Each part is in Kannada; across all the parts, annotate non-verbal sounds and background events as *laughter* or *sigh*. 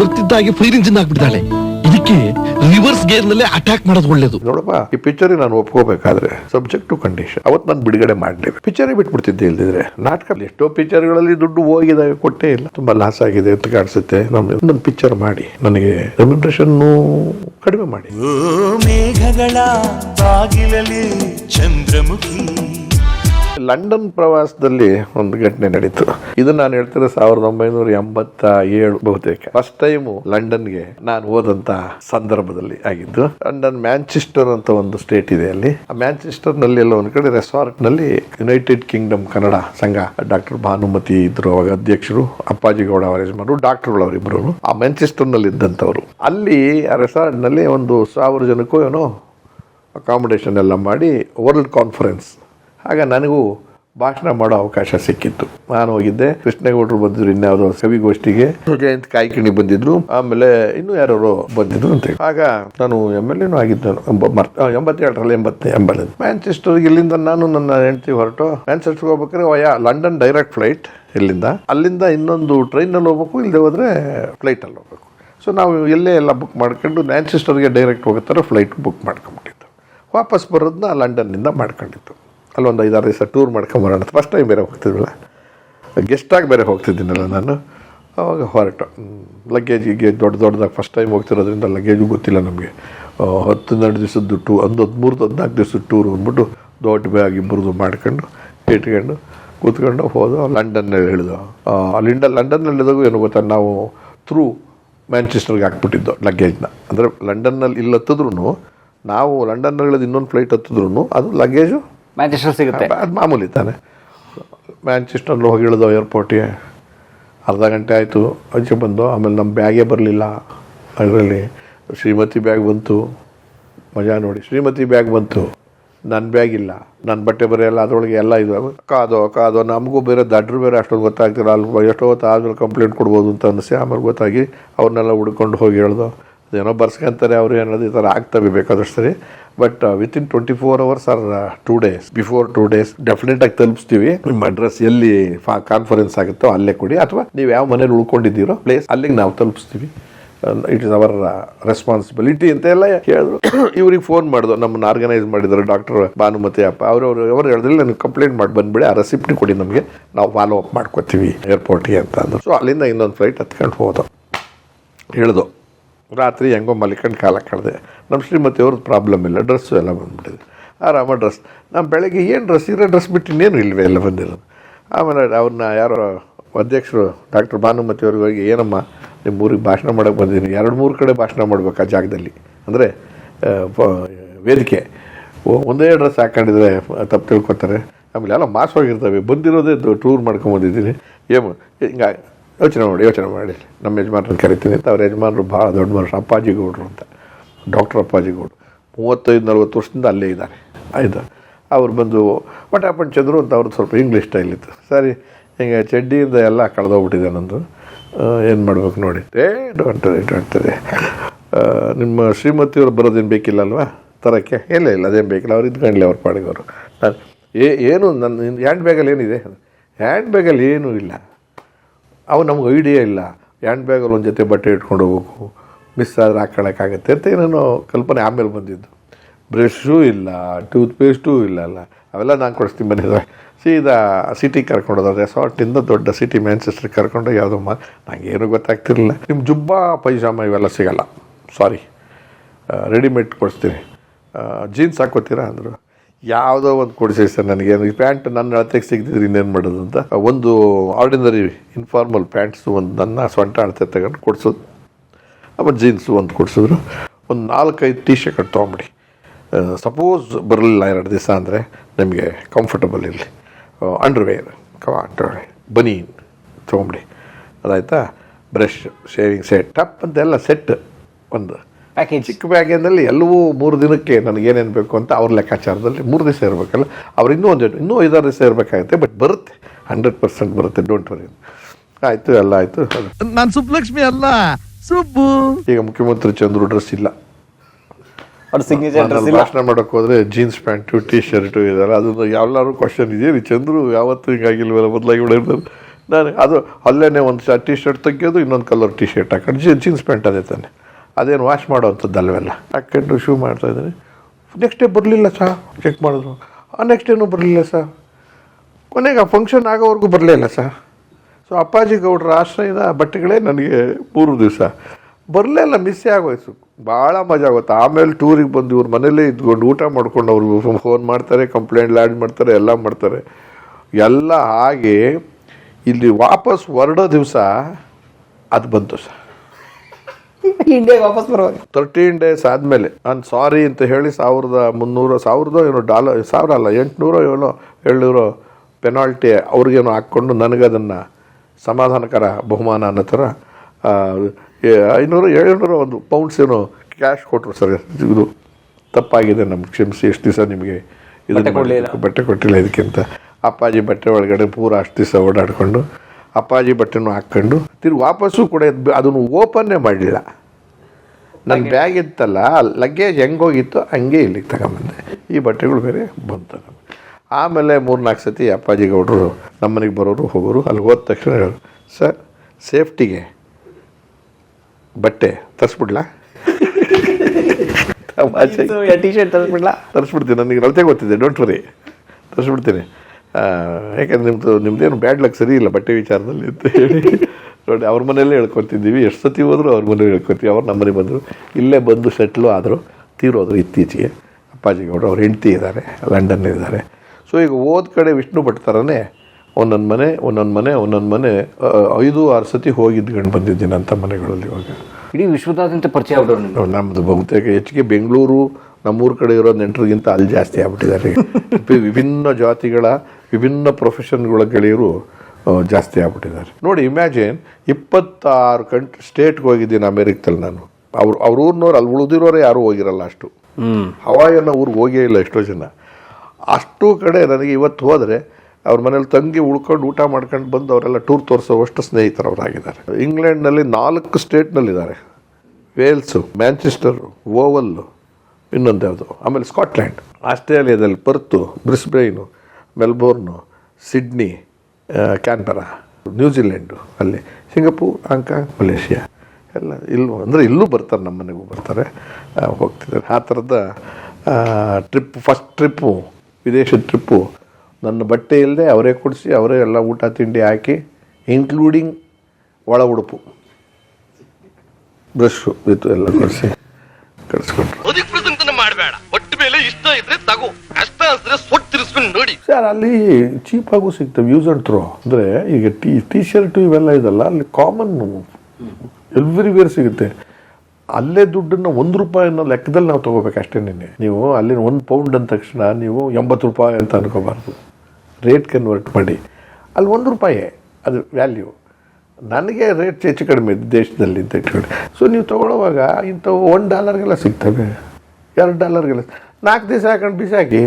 ಬರ್ತಿದ್ದಾಗೆ ಫೈರ್ ಇಂಜಿನ್ ಆಗ್ಬಿಡ್ತಾಳೆ. ಇದಕ್ಕೆ ರಿವರ್ಸ್ ಗೇರ್ನಲ್ಲಿ ಅಟ್ಯಾಕ್ ಮಾಡೋದು ಒಳ್ಳೇದು. ನೋಡಪ್ಪ ಈ ಪಿಕ್ಚರ್ ನಾನು ಒಪ್ಕೋಬೇಕಾದ್ರೆ ಸಬ್ಜೆಕ್ಟ್ ಟು ಕಂಡೀಷನ್ ಅವತ್ತು ನಾನು ಬಿಡುಗಡೆ ಮಾಡಲಿ ಪಿಕ್ಚರೇ ಬಿಟ್ಬಿಡ್ತಿದ್ದೆ ಇಲ್ದಿದ್ರೆ. ನಾಟಕ ಎಷ್ಟೋ ಪಿಕ್ಚರ್ಗಳಲ್ಲಿ ದುಡ್ಡು ಹೋಗಿದಾಗ ಕೊಟ್ಟೇ ಇಲ್ಲ. ತುಂಬಾ ಲಾಸ್ ಆಗಿದೆ ಅಂತ ಕಾಣಿಸುತ್ತೆ. ನಮ್ಮ ಒಂದು ಪಿಕ್ಚರ್ ಮಾಡಿ. ನನಗೆ ರೆಮ್ಯುನರೇಷನ್ ಕಡಿಮೆ ಮಾಡಿ. ಓ ಮೇಘಗಳ ಬಾಗಿಲಲ್ಲಿ ಚಂದ್ರಮುಖಿ ಲಂಡನ್ ಪ್ರವಾಸದಲ್ಲಿ ಒಂದು ಘಟನೆ ನಡೀತು. ಇದು ನಾನು ಹೇಳ್ತಿರೋ ಸಾವಿರದ ಒಂಬೈನೂರ ಎಂಬತ್ತ ಏಳು ಬಹುತೇಕ. ಫಸ್ಟ್ ಟೈಮು ಲಂಡನ್ಗೆ ನಾನು ಹೋದಂತ ಸಂದರ್ಭದಲ್ಲಿ ಆಗಿದ್ದು, ಲಂಡನ್ ಮ್ಯಾಂಚೆಸ್ಟರ್ ಅಂತ ಒಂದು ಸ್ಟೇಟ್ ಇದೆ ಅಲ್ಲಿ. ಮ್ಯಾಂಚೆಸ್ಟರ್ನಲ್ಲಿ ಎಲ್ಲ ಒಂದ್ ಕಡೆ ರೆಸಾರ್ಟ್ನಲ್ಲಿ ಯುನೈಟೆಡ್ ಕಿಂಗ್ಡಮ್ ಕನ್ನಡ ಸಂಘ ಡಾಕ್ಟರ್ ಭಾನುಮತಿ ಇದ್ರು, ಅವಾಗ ಅಧ್ಯಕ್ಷರು, ಅಪ್ಪಾಜಿ ಗೌಡ ಅವರ ಯಜಮಾನರು, ಡಾಕ್ಟರ್ಗಳು ಅವರಿಬ್ಬರು ಆ ಮ್ಯಾಂಚೆಸ್ಟರ್ನಲ್ಲಿ ಇದ್ದಂಥವ್ರು. ಅಲ್ಲಿ ಆ ರೆಸಾರ್ಟ್ನಲ್ಲಿ ಒಂದು ಸಾವಿರ ಜನಕ್ಕೂ ಏನೋ ಅಕಾಮಿಡೇಷನ್ ಎಲ್ಲ ಮಾಡಿ ವರ್ಲ್ಡ್ ಕಾನ್ಫರೆನ್ಸ್ ಆಗ ನನಗೂ ಭಾಷಣ ಮಾಡೋ ಅವಕಾಶ ಸಿಕ್ಕಿತ್ತು. ನಾನು ಹೋಗಿದ್ದೆ, ಕೃಷ್ಣೇಗೌಡರು ಬಂದಿದ್ರು, ಇನ್ಯಾವುದೋ ಕವಿಗೋಷ್ಠಿಗೆ. ಜಯಂತ್ ಕಾಯ್ಕಿಣಿ ಬಂದಿದ್ರು, ಆಮೇಲೆ ಇನ್ನೂ ಯಾರು ಬಂದಿದ್ರು ಅಂತ. ಆಗ ನಾನು ಎಂ ಎಲ್ ಎನೂ ಆಗಿದ್ದು ಎಂಬತ್ತೇಳರಲ್ಲಿ ಎಂಬತ್ತ ಎಂಬಲ್ ಮ್ಯಾಂಚೆಸ್ಟರ್ಗೆ ಇಲ್ಲಿಂದ ನಾನು ನನ್ನ ಹೆಂಡತಿ ಹೊರಟು. ಮ್ಯಾಂಚೆಸ್ಟರ್ಗೆ ಹೋಗ್ಬೇಕಾದ್ರೆ ವಯಾ ಲಂಡನ್ ಡೈರೆಕ್ಟ್ ಫ್ಲೈಟ್ ಇಲ್ಲಿಂದ. ಅಲ್ಲಿಂದ ಇನ್ನೊಂದು ಟ್ರೈನಲ್ಲಿ ಹೋಗ್ಬೇಕು ಇಲ್ಲದೆ ಹೋದರೆ ಫ್ಲೈಟಲ್ಲಿ ಹೋಗ್ಬೇಕು. ಸೊ ನಾವು ಎಲ್ಲೇ ಎಲ್ಲ ಬುಕ್ ಮಾಡ್ಕೊಂಡು ಮ್ಯಾಂಚೆಸ್ಟರ್ಗೆ ಡೈರೆಕ್ಟ್ ಹೋಗೋ ಫ್ಲೈಟ್ ಬುಕ್ ಮಾಡ್ಕೊಂಬಿಟ್ಟಿದ್ದು ವಾಪಸ್ ಬರೋದನ್ನ ಲಂಡನ್ನಿಂದ ಮಾಡ್ಕೊಂಡಿತ್ತು ಅಲ್ಲೊಂದು ಐದಾರು ದಿವಸ ಟೂರ್ ಮಾಡ್ಕೊಂಬರೋಣ ಫಸ್ಟ್ ಟೈಮ್ ಬೇರೆ ಹೋಗ್ತಿದ್ವಲ್ಲ? ಗೆಸ್ಟಾಗಿ ಬೇರೆ ಹೋಗ್ತಿದ್ದೀನಲ್ಲ ನಾನು. ಅವಾಗ ಹೊರಟು. ಲಗೇಜ್ ದೊಡ್ಡ ದೊಡ್ಡದಾಗಿ ಫಸ್ಟ್ ಟೈಮ್ ಹೋಗ್ತಿರೋದ್ರಿಂದ ಲಗೇಜು ಗೊತ್ತಿಲ್ಲ ನಮಗೆ. ಹನ್ನೆರಡು ದಿವಸದ್ದು ಟೂ ಒಂದು ಹದಿಮೂರು ಹದಿನಾಲ್ಕು ದಿವಸದ ಟೂರ್ ಅಂದ್ಬಿಟ್ಟು ದೊಡ್ಡ ಬ್ಯಾಗ್ ಇಬ್ಬರದು ಮಾಡ್ಕೊಂಡು, ಇಟ್ಕೊಂಡು, ಕೂತ್ಕೊಂಡು ಹೋದ ಲಂಡನ್ನಲ್ಲಿ ಇಳಿದು. ಅಲ್ಲಿಂದ ಲಂಡನ್ನಲ್ಲಿ ಇಳಿದಾಗ ಏನು ಗೊತ್ತಾ, ನಾವು ಥ್ರೂ ಮ್ಯಾಂಚೆಸ್ಟರ್ಗೆ ಹಾಕ್ಬಿಟ್ಟಿದ್ದು ಲಗೇಜ್ನ ಅಂದರೆ ಲಂಡನ್ನಲ್ಲಿ ಇಲ್ಲಿ ಹತ್ತಿದ್ರು ನಾವು ಲಂಡನ್ನಲ್ಲಿ ಇಳಿದು ಇನ್ನೊಂದು ಫ್ಲೈಟ್ ಹತ್ತಿದ್ರು ಅದು ಲಗೇಜು ಮ್ಯಾಂಚೆಸ್ಟರ್ ಸಿಗುತ್ತೆ. ಅದು ಮಾಮೂಲಿ ತಾನೆ. ಮ್ಯಾಂಚೆಸ್ಟರ್ನಲ್ಲಿ ಹೋಗಿ ಇಳಿದೋ ಏರ್ಪೋರ್ಟಿಗೆ ಅರ್ಧ ಗಂಟೆ ಆಯಿತು. ಆಚೆ ಬಂದು, ಆಮೇಲೆ ನಮ್ಮ ಬ್ಯಾಗೇ ಬರಲಿಲ್ಲ. ಅದರಲ್ಲಿ ಶ್ರೀಮತಿ ಬ್ಯಾಗ್ ಬಂತು. ಮಜಾ ನೋಡಿ. ಶ್ರೀಮತಿ ಬ್ಯಾಗ್ ಬಂತು. ನನ್ನ ಬ್ಯಾಗ್ ಇಲ್ಲ. ನನ್ನ ಬಟ್ಟೆ ಬರೆ ಎಲ್ಲ ಅದರೊಳಗೆ ಎಲ್ಲ ಇದು. ಕಾದೋ ಕಾದೋ, ನಮಗೂ ಬೇರೆ ದಡ್ರು ಬೇರೆ ಅಷ್ಟೊಂದು ಗೊತ್ತಾಗ್ತಿಲ್ಲ. ಅಲ್ಲಿ ಎಷ್ಟೋ ಹೊತ್ತು ಆದ್ಮೇಲೆ ಕಂಪ್ಲೇಂಟ್ ಕೊಡ್ಬೋದು ಅಂತ ಅನಿಸಿ ಆಮೇಲೆ ಗೊತ್ತಾಗಿ ಅವ್ರನ್ನೆಲ್ಲ ಹುಡ್ಕೊಂಡು ಹೋಗಿ ಹೇಳ್ದು ಅದೇನೋ ಬರ್ಸ್ಕೊಂತಾರೆ ಅವರು ಏನೋ ಈ ಥರ ಆಗ್ತವೆ ಬೇಕಾದಷ್ಟು ಸರಿ. But within twenty four hours or two days before two days ಡೆಫಿನೆಟಾಗಿ ತಲುಪಿಸ್ತೀವಿ. ನಿಮ್ಮ ಅಡ್ರೆಸ್ ಎಲ್ಲಿ ಕಾನ್ಫರೆನ್ಸ್ ಆಗುತ್ತೋ ಅಲ್ಲೇ ಕೊಡಿ. ಅಥವಾ ನೀವು ಯಾವ ಮನೇಲಿ ಉಳ್ಕೊಂಡಿದ್ದೀರೋ ಪ್ಲೇಸ್ ಅಲ್ಲಿಗೆ ನಾವು ತಲುಪಿಸ್ತೀವಿ. ಇಟ್ ಇಸ್ ಅವರ್ ರೆಸ್ಪಾನ್ಸಿಬಿಲಿಟಿ ಅಂತ ಎಲ್ಲ ಹೇಳಿದ್ರು. *coughs* ಇವ್ರಿಗೆ ಫೋನ್ ಮಾಡಿದ್ರು ನಮ್ಮನ್ನ ಆರ್ಗನೈಸ್ ಮಾಡಿದ್ರು ಡಾಕ್ಟರ್ ಭಾನುಮತಿ ಅಪ್ಪ. ಅವರು, ಅವ್ರು ಹೇಳಿದ್ರೆ ನನಗೆ ಕಂಪ್ಲೇಂಟ್ ಮಾಡಿ, ಬಂದ್ಬಿಡಿ, ಆ ರೆಸಿಪ್ಟಿ ಕೊಡಿ ನಮಗೆ. ನಾವು ಫಾಲೋ ಅಪ್ ಮಾಡ್ಕೋತೀವಿ ಏರ್ಪೋರ್ಟ್ಗೆ ಅಂತ ಅಂದ್ರು. ಸೊ ಅಲ್ಲಿಂದ ಇನ್ನೊಂದು ಫ್ಲೈಟ್ ಹತ್ಕೊಂಡು ಹೋದೋ. ಹೇಳ್ದು. ರಾತ್ರಿ ಹೆಂಗೋ ಮಲ್ಕೊಂಡು ಕಾಲ ಕಳೆದೆ ನಮ್ಮ ಶ್ರೀಮತಿ ಅವ್ರದ್ದು ಪ್ರಾಬ್ಲಮ್ ಇಲ್ಲ ಡ್ರೆಸ್ಸು ಎಲ್ಲ ಬಂದ್ಬಿಟ್ಟಿದೆ. ಆರಾಮ ಡ್ರೆಸ್ ನಮ್ಮ ಬೆಳಗ್ಗೆ ಏನು ಡ್ರೆಸ್ ಇರೋ ಡ್ರೆಸ್ ಬಿಟ್ಟು ಇನ್ನೇನು ಇಲ್ವೇ, ಎಲ್ಲ ಬಂದಿರೋದು ಆಮೇಲೆ ಅವ್ರನ್ನ ಯಾರೋ ಅಧ್ಯಕ್ಷರು ಡಾಕ್ಟರ್ ಭಾನುಮತಿ ಅವ್ರಿಗೆ ಏನಮ್ಮ ನಿಮ್ಮ ಊರಿಗೆ ಭಾಷಣ ಮಾಡೋಕೆ ಬಂದಿದ್ದೀನಿ ಎರಡು ಮೂರು ಕಡೆ ಭಾಷಣ ಮಾಡ್ಬೇಕು ಆ ಜಾಗದಲ್ಲಿ. ಅಂದರೆ ವೇದಿಕೆ. ಒಂದೇ ಡ್ರೆಸ್ ಹಾಕೊಂಡಿದ್ರೆ ತಪ್ಪು ತಿಳ್ಕೊತಾರೆ. ಆಮೇಲೆ ಎಲ್ಲ ಮಾಸ್ ಹೋಗಿರ್ತವೆ ಬಂದಿರೋದೇ ಟೂರ್ ಮಾಡ್ಕೊಂಬಂದಿದ್ದೀನಿ ಏನು ಹಿಂಗೆ ಯೋಚನೆ ಮಾಡಿ ಯೋಚನೆ ಮಾಡಿ. ನಮ್ಮ ಯಜಮಾನ್ರನ್ನ ಕರಿತೀನಿ ಅಂತ ಅವ್ರ ಯಜಮಾನರು ಭಾಳ ದೊಡ್ಡ ಮನುಷ್ಯ, ಅಪ್ಪಾಜಿ ಗೌಡ್ರು ಅಂತ ಡಾಕ್ಟರ್ ಅಪ್ಪಾಜಿ ಗೌಡ್ರು. ಮೂವತ್ತೈದು, ನಲ್ವತ್ತು ವರ್ಷದಿಂದ ಅಲ್ಲೇ ಇದ್ದಾರೆ. ಆಯಿತು? ಅವ್ರು ಬಂದು ಹ್ಯಾಪನ್ ಚಂದ್ರು? ಅಂತ ಅವ್ರದ್ದು ಸ್ವಲ್ಪ ಇಂಗ್ಲೀಷ್ ಸ್ಟೈಲ್ ಇತ್ತು. ಸರಿ, ಹಿಂಗೆ ಚಡ್ಡಿಯಿಂದ ಎಲ್ಲ ಕಳೆದೋಗ್ಬಿಟ್ಟಿದೆ ನಂದು. ಏನು ಮಾಡ್ಬೇಕು ನೋಡಿ. ಏ ಡಾಕ್ಟರ್ ಡಾಕ್ಟರೇ ನಿಮ್ಮ ಶ್ರೀಮತಿಯವ್ರು ಬರೋದೇನು ಬೇಕಿಲ್ಲ ಅಲ್ವಾ? ತರೋಕ್ಕೆ? ಇಲ್ಲ ಇಲ್ಲ, ಅದೇನು ಬೇಕಿಲ್ಲ. ಅವ್ರು ಇದ್ಕೊಂಡ್ಲಿ ಅವ್ರ ಪಾಡಿಗೆ ಅವರು. ನಾನು ಏನು, ನನ್ನ ಹ್ಯಾಂಡ್ ಬ್ಯಾಗಲ್ಲಿ ಏನಿದೆ? ಹ್ಯಾಂಡ್ ಬ್ಯಾಗಲ್ಲಿ ಏನೂ ಇಲ್ಲ. ಅವು ನಮ್ಗೆ ಐಡಿಯಾ ಇಲ್ಲ. ಹ್ಯಾಂಡ್ ಬ್ಯಾಗಲ್ಲಿ ಒಂದು ಜೊತೆ ಬಟ್ಟೆ ಇಟ್ಕೊಂಡು ಹೋಗ್ಬೇಕು. ಮಿಸ್ ಆದರೆ ಹಾಕೊಳ್ಳೋಕ್ಕಾಗತ್ತೆ ಅಂತ ಏನೇನೋ ಕಲ್ಪನೆ ಆಮೇಲೆ ಬಂದಿದ್ದು. ಬ್ರಷೂ ಇಲ್ಲ ಟೂತ್ ಪೇಸ್ಟೂ ಇಲ್ಲ ಅಲ್ಲ. ಅವೆಲ್ಲ ನಾನು ಕೊಡಿಸ್ತೀನಿ ಬಂದಿದ್ದೆ ಸೀದಾ ಸಿಟಿ ಕರ್ಕೊಂಡೋದ ರೆಸಾರ್ಟಿಂದ ದೊಡ್ಡ ಸಿಟಿ ಮ್ಯಾನ್ಚೆಸ್ಟರ್ ಕರ್ಕೊಂಡು ಯಾವುದೋ ಮಾ ನನಗೇನು ಗೊತ್ತಾಗ್ತಿರಲಿಲ್ಲ. ನಿಮ್ಮ ಜುಬ್ಬ, ಪೈಜಾಮ ಇವೆಲ್ಲ ಸಿಗಲ್ಲ. ಸಾರಿ ರೆಡಿಮೇಡ್ ಕೊಡಿಸ್ತೀನಿ. ಜೀನ್ಸ್ ಹಾಕ್ಕೋತೀರಾ ಅಂದರು. ಯಾವುದೋ ಒಂದು ಕೊಡಿಸಿ ಸರ್ ನನಗೆ. ಈ ಪ್ಯಾಂಟ್ ನನ್ನ ಅಳತೆಗೆ ಸಿಗದಿದ್ರೆ ಇನ್ನೇನು ಮಾಡೋದು ಅಂತ. ಒಂದು ಆರ್ಡಿನರಿ ಇನ್ಫಾರ್ಮಲ್ ಪ್ಯಾಂಟ್ಸು ಒಂದು ನನ್ನ ಸ್ವಂಟ ಅಳತೆ ತಗೊಂಡು ಕೊಡಿಸೋದು. ಆಮೇಲೆ ಜೀನ್ಸು ಒಂದು ಕೊಡಿಸಿದ್ರು. ಒಂದು ನಾಲ್ಕೈದು ಟೀ ಶರ್ಟ್ ತೊಗೊಂಬಿಡಿ ಸಪೋಸ್ ಬರಲಿಲ್ಲ ಎರಡು ದಿವಸ ಅಂದರೆ ನಿಮಗೆ ಕಂಫರ್ಟಬಲ್ ಇರಲಿ. ಅಂಡರ್ವೇರ್ ಕವ ಅಂಡರ್ವೇರ್ ಬನೀನ್ ತೊಗೊಂಬಿಡಿ. ಅದಾಯ್ತಾ? ಬ್ರಷ್ ಶೇವಿಂಗ್ ಸೆಟ್ ಟಪ್ ಅಂತೆಲ್ಲ ಸೆಟ್ ಒಂದು. ಪ್ಯಾಕೇಜ್ ಚಿಕ್ಕ ಬ್ಯಾಗಿನಲ್ಲಿ ಎಲ್ಲವೂ ಮೂರು ದಿನಕ್ಕೆ ನನಗೇನೇನು ಬೇಕು ಅಂತ ಅವ್ರ ಲೆಕ್ಕಾಚಾರದಲ್ಲಿ ಮೂರು ದಿವಸ ಇರಬೇಕಲ್ಲ ಅವ್ರು ಇನ್ನೂ ಒಂದು ಇನ್ನೂ ಐದಾರು ದಿವಸ ಇರಬೇಕಾಗುತ್ತೆ ಬಟ್ ಬರುತ್ತೆ ಹಂಡ್ರೆಡ್ ಪರ್ಸೆಂಟ್ ಬರುತ್ತೆ ಡೋಂಟ್ ವರಿ ಆಯಿತು ಎಲ್ಲ ಆಯಿತು. ನಾನು ಸುಬ್ಲಕ್ಷ್ಮಿ ಅಲ್ಲ ಸುಬ್ಬು. ಈಗ ಮುಖ್ಯಮಂತ್ರಿ ಚಂದ್ರು ಡ್ರೆಸ್ ಇಲ್ಲ. ಅವ್ರ ಸಿಗ್ನೇಚರ್ ಡ್ರೆಸ್ ಇಲ್ಲ. ಭಾಷಣ ಮಾಡೋಕೆ ಹೋದ್ರೆ ಜೀನ್ಸ್ ಪ್ಯಾಂಟು ಟಿ ಶರ್ಟು ಇದೆಲ್ಲ ಅದೊಂದು ಯಾವ್ದಾದ್ರು ಕ್ವಶನ್ ಇದೆಯಾ ಚಂದ್ರು ಯಾವತ್ತೂ ಹಿಂಗಾಗಿಲ್ವಲ್ಲ ಬದಲಾಗಿ ಬಿಡಿರ್ತಾರೆ ನಾನು ಅದು ಅಲ್ಲೇ ಒಂದು ಟಿ ಶರ್ಟ್ ತೆಗಿಯೋದು ಇನ್ನೊಂದು ಕಲರ್ ಟಿ ಶರ್ಟ್ ಹಾಕೊಂಡು ಜೀನ್ಸ್ ಪ್ಯಾಂಟ್ ಅದೇ ತಾನೆ. ಅದೇನು ವಾಶ್ ಮಾಡೋವಂಥದ್ದು ಅಲ್ವೆಲ್ಲ ಹಾಕೊಂಡು ಶೂ ಮಾಡ್ತಾ ಇದ್ದೀನಿ ನೆಕ್ಸ್ಟ್ ಡೇ ಬರಲಿಲ್ಲ ಸರ್ ಚೆಕ್ ಮಾಡಿದ್ರು. ನೆಕ್ಸ್ಟ್ ಡೇನೂ ಬರಲಿಲ್ಲ ಸರ್ ಕೊನೆಗೆ ಆ ಫಂಕ್ಷನ್ ಆಗೋವರೆಗೂ ಬರಲೇ ಇಲ್ಲ ಸರ್ ಸೊ ಅಪ್ಪಾಜಿ ಗೌಡ್ರ ಆಶ್ರಯದ ಬಟ್ಟೆಗಳೇ ನನಗೆ ಮೂರು ದಿವಸ. ಬರಲೇ ಇಲ್ಲ ಮಿಸ್ಸೇ ಆಗೋಯ್ತು. ಭಾಳ ಮಜಾ ಆಗುತ್ತೆ ಆಮೇಲೆ ಟೂರಿಗೆ ಬಂದು ಇವ್ರ ಮನೇಲೇ ಇದ್ಕೊಂಡು ಊಟ ಮಾಡ್ಕೊಂಡು ಅವ್ರಿಗೆ ಫೋನ್ ಮಾಡ್ತಾರೆ ಕಂಪ್ಲೇಂಟ್ ಲ್ಯಾಡ್ ಮಾಡ್ತಾರೆ, ಎಲ್ಲ ಮಾಡ್ತಾರೆ. ಎಲ್ಲ ಹಾಗೆ ಇಲ್ಲಿ ವಾಪಸ್ ಹೊರಡೋ ದಿವಸ ಅದು ಬಂತು ಸರ್ ಇಂಡಿಯಾ ವಾಪಸ್ ಬರುವಾಗ ತರ್ಟೀನ್ ಡೇಸ್ ಆದಮೇಲೆ ನಾನು ಸಾರಿ ಅಂತ ಹೇಳಿ ಸಾವಿರದ ಮುನ್ನೂರು ಸಾವಿರದ ಏನೋ ಡಾಲರ್ ಸಾವಿರ ಅಲ್ಲ ಎಂಟುನೂರೋ ಏನೋ ಏಳ್ನೂರೋ ಪೆನಾಲ್ಟಿ ಅವ್ರಿಗೇನೋ ಹಾಕ್ಕೊಂಡು ನನಗದನ್ನು ಸಮಾಧಾನಕರ ಬಹುಮಾನ ಅನ್ನೋ ಥರ ಐನೂರು ಏಳ್ನೂರು ಒಂದು ಪೌಂಡ್ಸ್ ಏನೋ ಕ್ಯಾಶ್ ಕೊಟ್ಟರು ಸರ್. ಇದು ತಪ್ಪಾಗಿದೆ ನಮ್ಗೆ ಕ್ಷಮಿಸಿ ಎಷ್ಟು ದಿವಸ ನಿಮಗೆ ಇದನ್ನು ಬಟ್ಟೆ ಬಟ್ಟೆ ಕೊಟ್ಟಿಲ್ಲ ಇದಕ್ಕಿಂತ. ಅಪ್ಪಾಜಿ ಬಟ್ಟೆ ಒಳಗಡೆ ಪೂರ ಅಷ್ಟು ದಿವಸ ಓಡಾಡಿಕೊಂಡು ಅಪ್ಪಾಜಿ ಬಟ್ಟೆನೂ ಹಾಕ್ಕೊಂಡು ತಿರ್ಗಿ ವಾಪಸ್ಸು ಕೂಡ ಅದನ್ನು ಓಪನ್ನೇ ಮಾಡಲಿಲ್ಲ. ನನ್ನ ಬ್ಯಾಗ್ ಇತ್ತಲ್ಲ ಲಗೇಜ್ ಹೆಂಗೋಗಿತ್ತು ಹಂಗೆ ಇಲ್ಲಿಗೆ ತಗೊಂಬಂದೆ. ಈ ಬಟ್ಟೆಗಳು ಬೇರೆ ಬಂತು ಆಮೇಲೆ ಮೂರು ನಾಲ್ಕು ಸತಿ ಅಪ್ಪಾಜಿ ಗೌಡರು ನಮ್ಮನೆಗೆ ಬರೋರು ಹೋಗೋರು ಅಲ್ಲಿ ಹೋದ ತಕ್ಷಣ ಹೇಳೋರು ಸರ್ ಸೇಫ್ಟಿಗೆ ಬಟ್ಟೆ ತರಿಸ್ಬಿಡ್ಲಾ? T *laughs* shirt ತರಿಸ್ಬಿಡ್ಲಾ? ತರಿಸ್ಬಿಡ್ತೀನಿ ನನಗೆ ಅಳತೆ ಗೊತ್ತಿದೆ ಡೋಂಟ್ ವರಿ ತರಿಸ್ಬಿಡ್ತೀನಿ. ಯಾಕಂದ್ರೆ ನಿಮ್ಮದು ನಿಮ್ಮದೇನು ಬ್ಯಾಡ್ ಲಕ್ ಸರಿ ಇಲ್ಲ ಬಟ್ಟೆ ವಿಚಾರದಲ್ಲಿ ಅಂತ ಹೇಳಿ. ನೋಡಿ ಅವ್ರ ಮನೆಯಲ್ಲೇ ಹೇಳ್ಕೊತಿದ್ದೀವಿ ಎಷ್ಟು ಸತಿ ಹೋದ್ರು ಅವ್ರ ಮನೇಲಿ ಹೇಳ್ಕೊತೀವಿ ಅವ್ರು ನಮ್ಮನೆ ಬಂದರು. ಇಲ್ಲೇ ಬಂದು ಸೆಟ್ಲು ಆದರೂ ತೀರೋದ್ರು ಇತ್ತೀಚೆಗೆ. ಅಪ್ಪಾಜಿ ಗೌಡ್ರು ಅವ್ರ ಹೆಂಡತಿ ಇದ್ದಾರೆ ಲಂಡನ್ ಇದ್ದಾರೆ. ಸೊ ಈಗ ಹೋದ ಕಡೆ ವಿಷ್ಣು ಭಟ್ ಥರನೇ ಒಂದೊಂದು ಮನೆ ಒಂದೊಂದು ಮನೆ ಒಂದೊಂದು ಮನೆ ಐದು ಆರು ಸತಿ ಹೋಗಿದ್ಕೊಂಡು ಬಂದಿದ್ದೀನಿ ಅಂತ ಮನೆಗಳಲ್ಲಿ ಇವಾಗ. ಇಡೀ ವಿಶ್ವದಾದ್ಯಂತ ಪರಿಚಯ ಆಗ್ಬಿಟ್ಟು ನಮ್ಮದು ಬಹುತೇಕ ಹೆಚ್ಚಿಗೆ ಬೆಂಗಳೂರು ನಮ್ಮೂರ ಕಡೆ ಇರೋ ನೆಂಟರಿಗಿಂತ ಅಲ್ಲಿ ಜಾಸ್ತಿ ಆಗ್ಬಿಟ್ಟಿದ್ದಾರೆ. *laughs* ವಿಭಿನ್ನ ಜಾತಿಗಳ ವಿಭಿನ್ನ ಪ್ರೊಫೆಷನ್ಗಳ ಗೆಳೆಯರು ಜಾಸ್ತಿ ಆಗ್ಬಿಟ್ಟಿದ್ದಾರೆ. ನೋಡಿ ಇಮ್ಯಾಜಿನ್ ಇಪ್ಪತ್ತಾರು ಕಂಟ್ ಸ್ಟೇಟ್ಗೆ ಹೋಗಿದ್ದೀನಿ ಅಮೇರಿಕದಲ್ಲಿ ನಾನು. ಅವ್ರು ಅವ್ರ ಊರಿನವ್ರು ಅಲ್ಲಿ ಉಳಿದಿರೋರೇ ಯಾರೂ ಹೋಗಿರಲ್ಲ ಅಷ್ಟು. ಹ್ಞೂ ಹವಾಯನ್ನ ಊರಿಗೆ ಹೋಗೇ ಇಲ್ಲ ಎಷ್ಟೋ ಜನ. ಅಷ್ಟು ಕಡೆ ನನಗೆ ಇವತ್ತು ಹೋದರೆ ಅವ್ರ ಮನೇಲಿ ತಂಗಿ ಉಳ್ಕೊಂಡು ಊಟ ಮಾಡ್ಕೊಂಡು ಬಂದು ಅವರೆಲ್ಲ ಟೂರ್ ತೋರಿಸೋವಷ್ಟು ಸ್ನೇಹಿತರವರಾಗಿದ್ದಾರೆ ಇಂಗ್ಲೆಂಡ್ನಲ್ಲಿ ನಾಲ್ಕು ಸ್ಟೇಟ್ನಲ್ಲಿದ್ದಾರೆ ವೇಲ್ಸು ಮ್ಯಾಂಚೆಸ್ಟರು ಓವಲ್ಲು ಇನ್ನೊಂದು ಯಾವುದು ಆಮೇಲೆ ಸ್ಕಾಟ್ಲ್ಯಾಂಡ್ ಆಸ್ಟ್ರೇಲಿಯಾದಲ್ಲಿ Perth Brisbane Melbourne, Sydney Canberra, New Zealand, ಅಲ್ಲಿ ಸಿಂಗಪೂರ್, ಹಾಂಗ್ಕಾಂಗ್, ಮಲೇಷಿಯಾ, ಎಲ್ಲ ಇಲ್ಲೂ, ಅಂದರೆ ಇಲ್ಲೂ ಬರ್ತಾರೆ, ನಮ್ಮ ಮನೆಗೂ ಬರ್ತಾರೆ ಹೋಗ್ತಿದ್ದಾರೆ. ಆ ಥರದ ಟ್ರಿಪ್, ಫಸ್ಟ್ ಟ್ರಿಪ್ಪು ವಿದೇಶದ ಟ್ರಿಪ್ಪು, ನನ್ನ ಬಟ್ಟೆ ಇಲ್ಲದೆ ಅವರೇ ಕೊಡಿಸಿ, ಅವರೇ ಎಲ್ಲ ಊಟ, ತಿಂಡಿ ಹಾಕಿ ಇನ್ಕ್ಲೂಡಿಂಗ್ ಒಳ ಉಡುಪು. ಬ್ರಷು ಇದು ಎಲ್ಲ ಕೊಡಿಸಿ, ಕಳಿಸ್ಕೊಟ್ರು. ಮಾಡಬೇಡ. ಒಟ್ಟು ಮೇಲೆ ಇಷ್ಟ ಇದ್ರೆ ತಗೋ. ಕಷ್ಟ ಅನ್ಸಿದ್ರೆ ನೋಡಿ. ಸರ್ ಅಲ್ಲಿ ಚೀಪಾಗೂ ಸಿಗ್ತವೆ. ಯೂಸ್ ಅಂಡ್ ಥ್ರೋ ಅಂದರೆ ಈಗ ಟಿ ಟಿ ಶರ್ಟು ಇವೆಲ್ಲ ಇದಲ್ಲ, ಅಲ್ಲಿ ಕಾಮನ್ ಎವ್ರಿವೇರ್ ಸಿಗುತ್ತೆ. ಅಲ್ಲೇ ದುಡ್ಡನ್ನು ಒಂದು ರೂಪಾಯಿ ಅನ್ನೋ ಲೆಕ್ಕದಲ್ಲಿ ನಾವು ತಗೋಬೇಕು ಅಷ್ಟೇ ನೀವು ಅಲ್ಲಿನ ಒಂದು ಪೌಂಡ್ ಅಂದ ತಕ್ಷಣ ನೀವು ಎಂಬತ್ತು ರೂಪಾಯಿ ಅಂತ ಅನ್ಕೋಬಾರ್ದು. ರೇಟ್ ಕನ್ವರ್ಟ್ ಮಾಡಿ. ಅಲ್ಲಿ ಒಂದು ರೂಪಾಯಿ, ಅದು ವ್ಯಾಲ್ಯೂ ನನಗೆ ರೇಟ್ ಹೆಚ್ಚು ಕಡಿಮೆ ಇದೆ ದೇಶದಲ್ಲಿ ಅಂತ ಇಟ್ಕೊಂಡು. ಸೊ ನೀವು ತೊಗೊಳ್ಳೋವಾಗ ಇಂಥವು ಒನ್ ಡಾಲರ್ಗೆಲ್ಲ ಸಿಗ್ತವೆ. ಎರಡು ಡಾಲರ್ಗೆಲ್ಲ ನಾಲ್ಕು ದಿವಸ ಹಾಕೊಂಡು ಬಿಸಾಕಿ.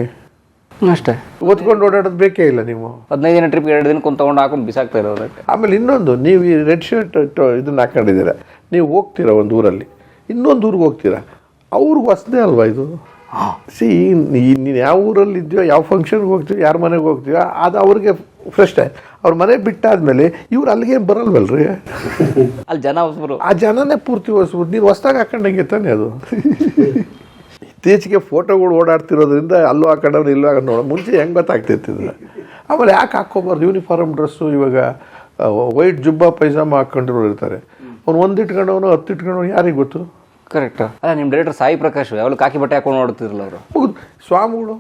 ಅಷ್ಟೇ. ಒತ್ಕೊಂಡು ಓಡಾಡೋದು ಬೇಕೇ ಇಲ್ಲ ನೀವು. ಹದಿನೈದು ದಿನ ಟ್ರಿಪ್ ಎರಡು ದಿನ ತೊಗೊಂಡು ಹಾಕೊಂಡು ಬಿಸಾಕ್ತಾ ಇರೋದು ಆಮೇಲೆ ಇನ್ನೊಂದು ನೀವು ಈ ರೆಡ್ ಶರ್ಟ್ ಇದನ್ನ ಹಾಕೊಂಡಿದ್ದೀರ. ನೀವು ಹೋಗ್ತೀರಾ ಒಂದು ಊರಲ್ಲಿ? ಇನ್ನೊಂದು ಊರಿಗೆ ಹೋಗ್ತೀರಾ? ಅವ್ರಿಗೆ ಹೊಸದೇ ಅಲ್ವಾ ಇದು? ಸಿ ನೀನು ಯಾವ ಊರಲ್ಲಿ ಇದೆಯೋ ಯಾವ ಫಂಕ್ಷನ್ಗೆ ಹೋಗ್ತೀವಿ ಯಾರ ಮನೆಗೆ ಹೋಗ್ತೀವೋ ಅದು ಅವ್ರಿಗೆ ಫ್ರೆಶ್ ಅವ್ರ ಮನೆ ಬಿಟ್ಟಾದ್ಮೇಲೆ ಇವ್ರು ಅಲ್ಲಿಗೆ ಬರಲ್ವಲ್ರಿ? ಅಲ್ಲಿ ಜನ ಹೊಸಬರು. ಆ ಜನನೇ ಪೂರ್ತಿ ಹೊಸಬರು. ನೀನು ಹೊಸ್ದಾಗ ಹಾಕೊಂಡಂಗೆ ತಾನೆ ಅದು? *laughs* ಇತ್ತೀಚೆಗೆ ಫೋಟೋಗಳು ಓಡಾಡ್ತಿರೋದ್ರಿಂದ ಅಲ್ಲೂ ಹಾಕೊಂಡವ್ರು ಇಲ್ಲೂ ಆಗ ನೋಡೋ. ಮುಂಚೆ ಹೆಂಗೆ ಗೊತ್ತಾಗ್ತಿತ್ತಿಲ್ಲ ಆಮೇಲೆ ಯಾಕೆ ಹಾಕ್ಕೋಬಾರ್ದು ಯೂನಿಫಾರ್ಮ್ ಡ್ರೆಸ್ಸು ಇವಾಗ ವೈಟ್ ಜುಬ್ಬ ಪೈಜಾಮ ಹಾಕ್ಕೊಂಡಿರೋರು ಇರ್ತಾರೆ. ಅವ್ನು ಒಂದು ಇಟ್ಕೊಂಡವನು ಹತ್ತು ಇಟ್ಕೊಂಡವನು ಯಾರಿಗೆ ಗೊತ್ತು? ಕರೆಕ್ಟ್ ಅಲ್ಲ ನಿಮ್ಮ ಡೈರೆಕ್ಟರ್ ಸಾಯಿ ಪ್ರಕಾಶ್ ಯಾವಾಗಲೂ ಕಾಕಿ ಬಟ್ಟೆ ಹಾಕೊಂಡು ನೋಡ್ತಿರಲ್ಲ ಅವರು. ಸ್ವಾಮಿಗಳು.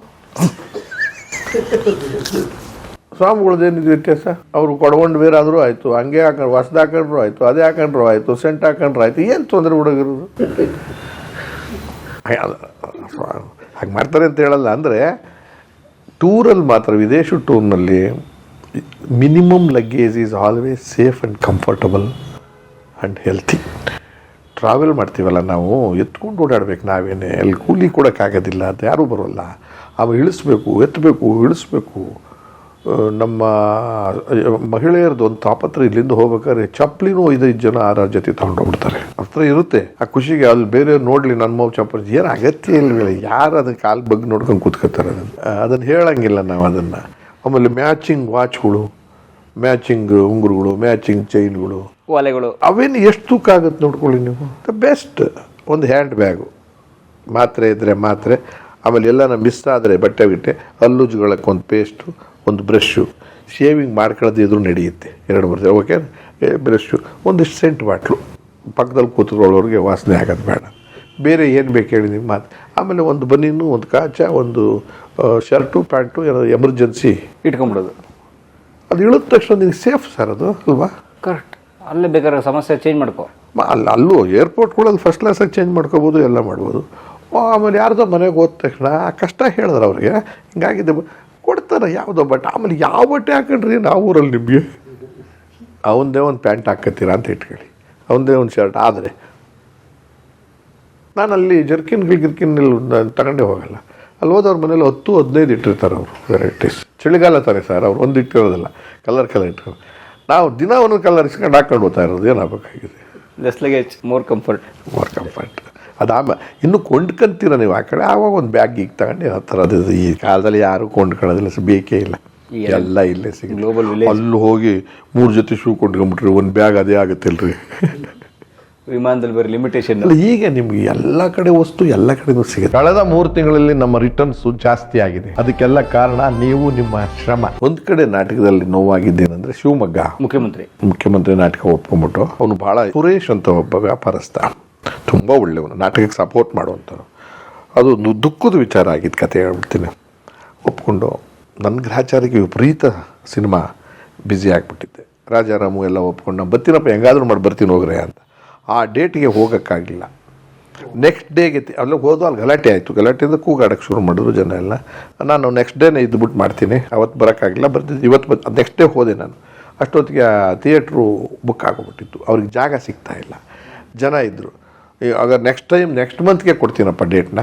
ಸ್ವಾಮಿಗಳದ್ದೇನಿದೆ ವ್ಯತ್ಯಾಸ? ಅವರು ಕೊಡಗೊಂಡು ಬೇರೆ ಆದರೂ ಆಯಿತು ಹಂಗೆ ಹಾಕೊಂಡು ಹೊಸ್ದು ಹಾಕೊಂಡ್ರು ಆಯಿತು ಅದೇ ಹಾಕೊಂಡ್ರು ಆಯಿತು ಸೆಂಟ್ ಹಾಕೊಂಡ್ರು ಆಯಿತು ಏನು ತೊಂದರೆ ಹುಡುಗಿರೋದು? *laughs* ಹಾಗೆ ಮಾಡ್ತಾರೆ ಅಂತ ಹೇಳಲ್ಲ. ಅಂದರೆ ಟೂರಲ್ಲಿ ಮಾತ್ರ, ವಿದೇಶ ಟೂರ್ನಲ್ಲಿ minimum luggage is always safe and comfortable and healthy. Travel ಮಾಡ್ತೀವಲ್ಲ ನಾವು, ಎತ್ಕೊಂಡು ಓಡಾಡ್ಬೇಕು ನಾವೇನೇ. ಅಲ್ಲಿ ಕೂಲಿ ಕೊಡೋಕ್ಕಾಗೋದಿಲ್ಲ ಅಂತ ಯಾರೂ ಬರೋಲ್ಲ. ಅವ ಇಳಿಸ್ಬೇಕು, ಎತ್ತಬೇಕು, ಇಳಿಸ್ಬೇಕು. ನಮ್ಮ ಮಹಿಳೆಯರದ್ದು ಒಂದು ತಾಪತ್ರ ಇಲ್ಲಿಂದ ಹೋಗ್ಬೇಕಾದ್ರೆ ಚಪ್ಪಲಿನೂ ಐದೈದು ಜನ ಆರಾರು ಜೊತೆ ತಗೊಂಡೋಗ್ಬಿಡ್ತಾರೆ. ಹತ್ರ ಇರುತ್ತೆ. ಆ ಖುಷಿಗೆ ಅಲ್ಲಿ ಬೇರೆ ನೋಡ್ಲಿ ನನ್ನ ಮಗು ಚಪ್ಪಲಿ. ಏನು ಅಗತ್ಯ ಇಲ್ಲ ಯಾರು ಅದನ್ನ ಕಾಲು ಬಗ್ಗೆ ನೋಡ್ಕೊಂಡು ಕೂತ್ಕೋತಾರೆ ಅದನ್ನು. ಅದನ್ನು ಹೇಳಂಗಿಲ್ಲ ನಾವು ಅದನ್ನು. ಆಮೇಲೆ ಮ್ಯಾಚಿಂಗ್ ವಾಚ್ಗಳು ಮ್ಯಾಚಿಂಗ್ ಉಂಗುರುಗಳು ಮ್ಯಾಚಿಂಗ್ ಚೈನ್ಗಳು. ಒಲೆಗಳು. ಅವೇನು ಎಷ್ಟು ತೂಕ ಆಗುತ್ತೆ ನೋಡ್ಕೊಳ್ಳಿ ನೀವು. ದ ಬೆಸ್ಟ್ ಒಂದು ಹ್ಯಾಂಡ್ ಬ್ಯಾಗು ಮಾತ್ರೆ ಇದ್ದರೆ ಮಾತ್ರೆ. ಆಮೇಲೆ ಎಲ್ಲನ ಮಿಸ್ ಆದರೆ ಬಟ್ಟೆ ಬಿಟ್ಟೆ. ಹಲ್ಲುಜ್ಗಳಕ್ಕೆ ಒಂದು ಪೇಸ್ಟು ಒಂದು ಬ್ರಷ್ಷು ಶೇವಿಂಗ್ ಮಾಡ್ಕೊಳ್ಳೋದಿದ್ರು ನಡೆಯುತ್ತೆ ಎರಡು ಮೂರು ಓಕೆ ಬ್ರಷ್ಷು ಒಂದಿಷ್ಟು ಸೆಂಟ್ ಬಾಟ್ಲು. ಪಕ್ಕದಲ್ಲಿ ಕೂತ್ಕೊಳ್ಳೋರಿಗೆ ವಾಸನೆ ಆಗೋದು ಬೇಡ. ಬೇರೆ ಏನು ಬೇಕು ಹೇಳಿ ನಿಮ್ಮ ಮಾತು. ಆಮೇಲೆ ಒಂದು ಬನೀನು ಒಂದು ಕಾಚ ಒಂದು ಶರ್ಟು ಪ್ಯಾಂಟು ಏನೋ ಎಮರ್ಜೆನ್ಸಿ. ಇಟ್ಕೊಂಬಿಡೋದು ಅದು ಇಳಿದ ತಕ್ಷಣ ನಿನಗೆ ಸೇಫ್ ಸರ್ ಅದು ಅಲ್ವಾ? ಕರೆಕ್ಟ್. ಅಲ್ಲೇ ಬೇಕಾದ್ರೆ ಸಮಸ್ಯೆ ಚೇಂಜ್ ಮಾಡ್ಕೋ. ಅಲ್ಲಿ ಅಲ್ಲೂ ಏರ್ಪೋರ್ಟ್ಗಳಲ್ಲಿ ಫಸ್ಟ್ ಕ್ಲಾಸಾಗಿ ಚೇಂಜ್ ಮಾಡ್ಕೋಬೋದು ಎಲ್ಲ ಮಾಡ್ಬೋದು. ಆಮೇಲೆ ಯಾರ್ದೋ ಮನೆಗೆ ಹೋದ ತಕ್ಷಣ ಆ ಕಷ್ಟ ಹೇಳಿದ್ರು ಅವ್ರಿಗೆ. ಹಿಂಗಾಗಿದೆ ಬ- ಕೊಡ್ತಾರೆ ಯಾವುದೋ ಬಟ್ ಆಮೇಲೆ ಯಾವ ಬಟ್ಟೆ ಹಾಕೊಂಡ್ರಿ ನಾವು ಊರಲ್ಲಿ ನಿಮಗೆ? ಅವನದೇ ಒಂದು ಪ್ಯಾಂಟ್ ಹಾಕತ್ತೀರಾ ಅಂತ ಇಟ್ಕೊಳ್ಳಿ. ಅವನದೇ ಒಂದು ಶರ್ಟ್ ಆದರೆ ನಾನು ಅಲ್ಲಿ ಜರ್ಕಿನ್ಗಳು ಗಿರ್ಕಿನ್ ತಗೊಂಡೇ ಹೋಗಲ್ಲ. ಅಲ್ಲಿ ಹೋದವ್ರ ಮನೇಲಿ ಹತ್ತು ಹದಿನೈದು ಇಟ್ಟಿರ್ತಾರೆ ಅವರು ವೆರೈಟೀಸ್ ಚಳಿಗಾಲ ತಾನೆ ಸರ್ ಅವ್ರು ಒಂದು ಇಟ್ಟಿರೋದಿಲ್ಲ. Colour colour ಇಟ್ಟಿರೋದು. ನಾವು ದಿನ ಒಂದೊಂದು ಕಲರ್ ಇಸ್ಕೊಂಡು ಹಾಕೊಂಡು ಹೋಗ್ತಾ ಇರೋದು ಏನಾಗಬೇಕಾಗಿದೆ less luggage more comfort more comfort ಅದಾಮ ಇನ್ನು ಕೊಂಡ್ಕಂತೀರ ನೀವು ಆ ಕಡೆ? ಆವಾಗ ಒಂದು ಬ್ಯಾಗ್ ಈಗ ತಗೊಂಡು ಆ ಥರದ್ದು ಈ ಕಾಲದಲ್ಲಿ ಯಾರು ಕೊಂಡ್ಕೊಳ್ಳೋದಿಲ್ಲ ಸ ಬೇಕೇ ಇಲ್ಲ. ಎಲ್ಲ ಇಲ್ಲೇ ಸಿಗ ಗ್ಲೋಬಲ್ ವಿಲೇಜ್ ಅಲ್ಲಿ ಹೋಗಿ ಮೂರು ಜೊತೆ ಶೂ ಕೊಂಡ್ಕೊಂಬಿಟ್ರಿ ಒಂದು ಬ್ಯಾಗ್ ಅದೇ ಆಗುತ್ತಿಲ್ರಿ? ವಿಮಾನದಲ್ಲಿ ಬರೀ ಲಿಮಿಟೇಷನ್ ಅಲ್ಲ ಈಗ ನಿಮ್ಗೆ ಎಲ್ಲ ಕಡೆ ವಸ್ತು ಎಲ್ಲ ಕಡೆನೂ ಸಿಗುತ್ತೆ. ಕಳೆದ ಮೂರು ತಿಂಗಳಲ್ಲಿ ನಮ್ಮ ರಿಟರ್ನ್ಸ್ ಜಾಸ್ತಿ ಆಗಿದೆ. ಅದಕ್ಕೆಲ್ಲ ಕಾರಣ ನೀವು ನಿಮ್ಮ ಶ್ರಮ. ಒಂದ್ ಕಡೆ ನಾಟಕದಲ್ಲಿ ನೋವಾಗಿದ್ದೇನೆಂದ್ರೆ ಶಿವಮೊಗ್ಗ. ಮುಖ್ಯಮಂತ್ರಿ. ಮುಖ್ಯಮಂತ್ರಿ ನಾಟಕ ಒಪ್ಕೊಂಡ್ಬಿಟ್ಟು ಅವನು ಬಹಳ ಸುರೇಶ್ ಅಂತ ಒಬ್ಬ ವ್ಯಾಪಾರಸ್ಥ. ತುಂಬ ಒಳ್ಳೆಯವನು ನಾಟಕಕ್ಕೆ ಸಪೋರ್ಟ್ ಮಾಡುವಂಥವ್ರು ಅದು ದುಃಖದ ವಿಚಾರ ಆಗಿದ್ದು ಕತೆ ಹೇಳ್ಬಿಡ್ತೀನಿ. ಒಪ್ಕೊಂಡು ನನ್ನ ಗ್ರಹಚಾರಕ್ಕೆ ವಿಪರೀತ ಸಿನಿಮಾ ಬ್ಯುಸಿ ಆಗಿಬಿಟ್ಟಿದ್ದೆ. ರಾಜಾರಾಮು ಎಲ್ಲ ಒಪ್ಕೊಂಡು ನಾನು ಬರ್ತೀನಪ್ಪ, ಹೆಂಗಾದ್ರೂ ಮಾಡಿ, ಬರ್ತೀನಿ ಹೋಗ್ರೆ ಅಂತ. ಆ ಡೇಟಿಗೆ ಹೋಗೋಕ್ಕಾಗಲಿಲ್ಲ. ನೆಕ್ಸ್ಟ್ ಡೇಗೆ ಅಲ್ಲಿ ಹೋದು ಅಲ್ಲಿ ಗಲಾಟೆ ಆಯಿತು. ಗಲಾಟೆಯಿಂದ ಕೂಗಾಡೋಕ್ಕೆ ಶುರು ಮಾಡಿದ್ರು ಜನ ಎಲ್ಲ. ನಾನು ನೆಕ್ಸ್ಟ್ ಡೇನೇ ಇದ್ಬಿಟ್ಟು ಮಾಡ್ತೀನಿ. ಅವತ್ತು ಬರೋಕ್ಕಾಗಿಲ್ಲ ಬರ್ತಿದ್ದು ಇವತ್ತು ನೆಕ್ಸ್ಟ್ ಡೇ ಹೋದೆ ನಾನು. ಅಷ್ಟೊತ್ತಿಗೆ ಆ ಥಿಯೇಟ್ರು ಬುಕ್ ಆಗೋಗ್ಬಿಟ್ಟಿತ್ತು. ಅವ್ರಿಗೆ ಜಾಗ ಸಿಗ್ತಾ ಇಲ್ಲ. ಜನ ಇದ್ದರು ಆಗ ನೆಕ್ಸ್ಟ್ ಟೈಮ್ ನೆಕ್ಸ್ಟ್ ಮಂತ್ಗೆ ಕೊಡ್ತೀನಪ್ಪ ಡೇಟ್ನ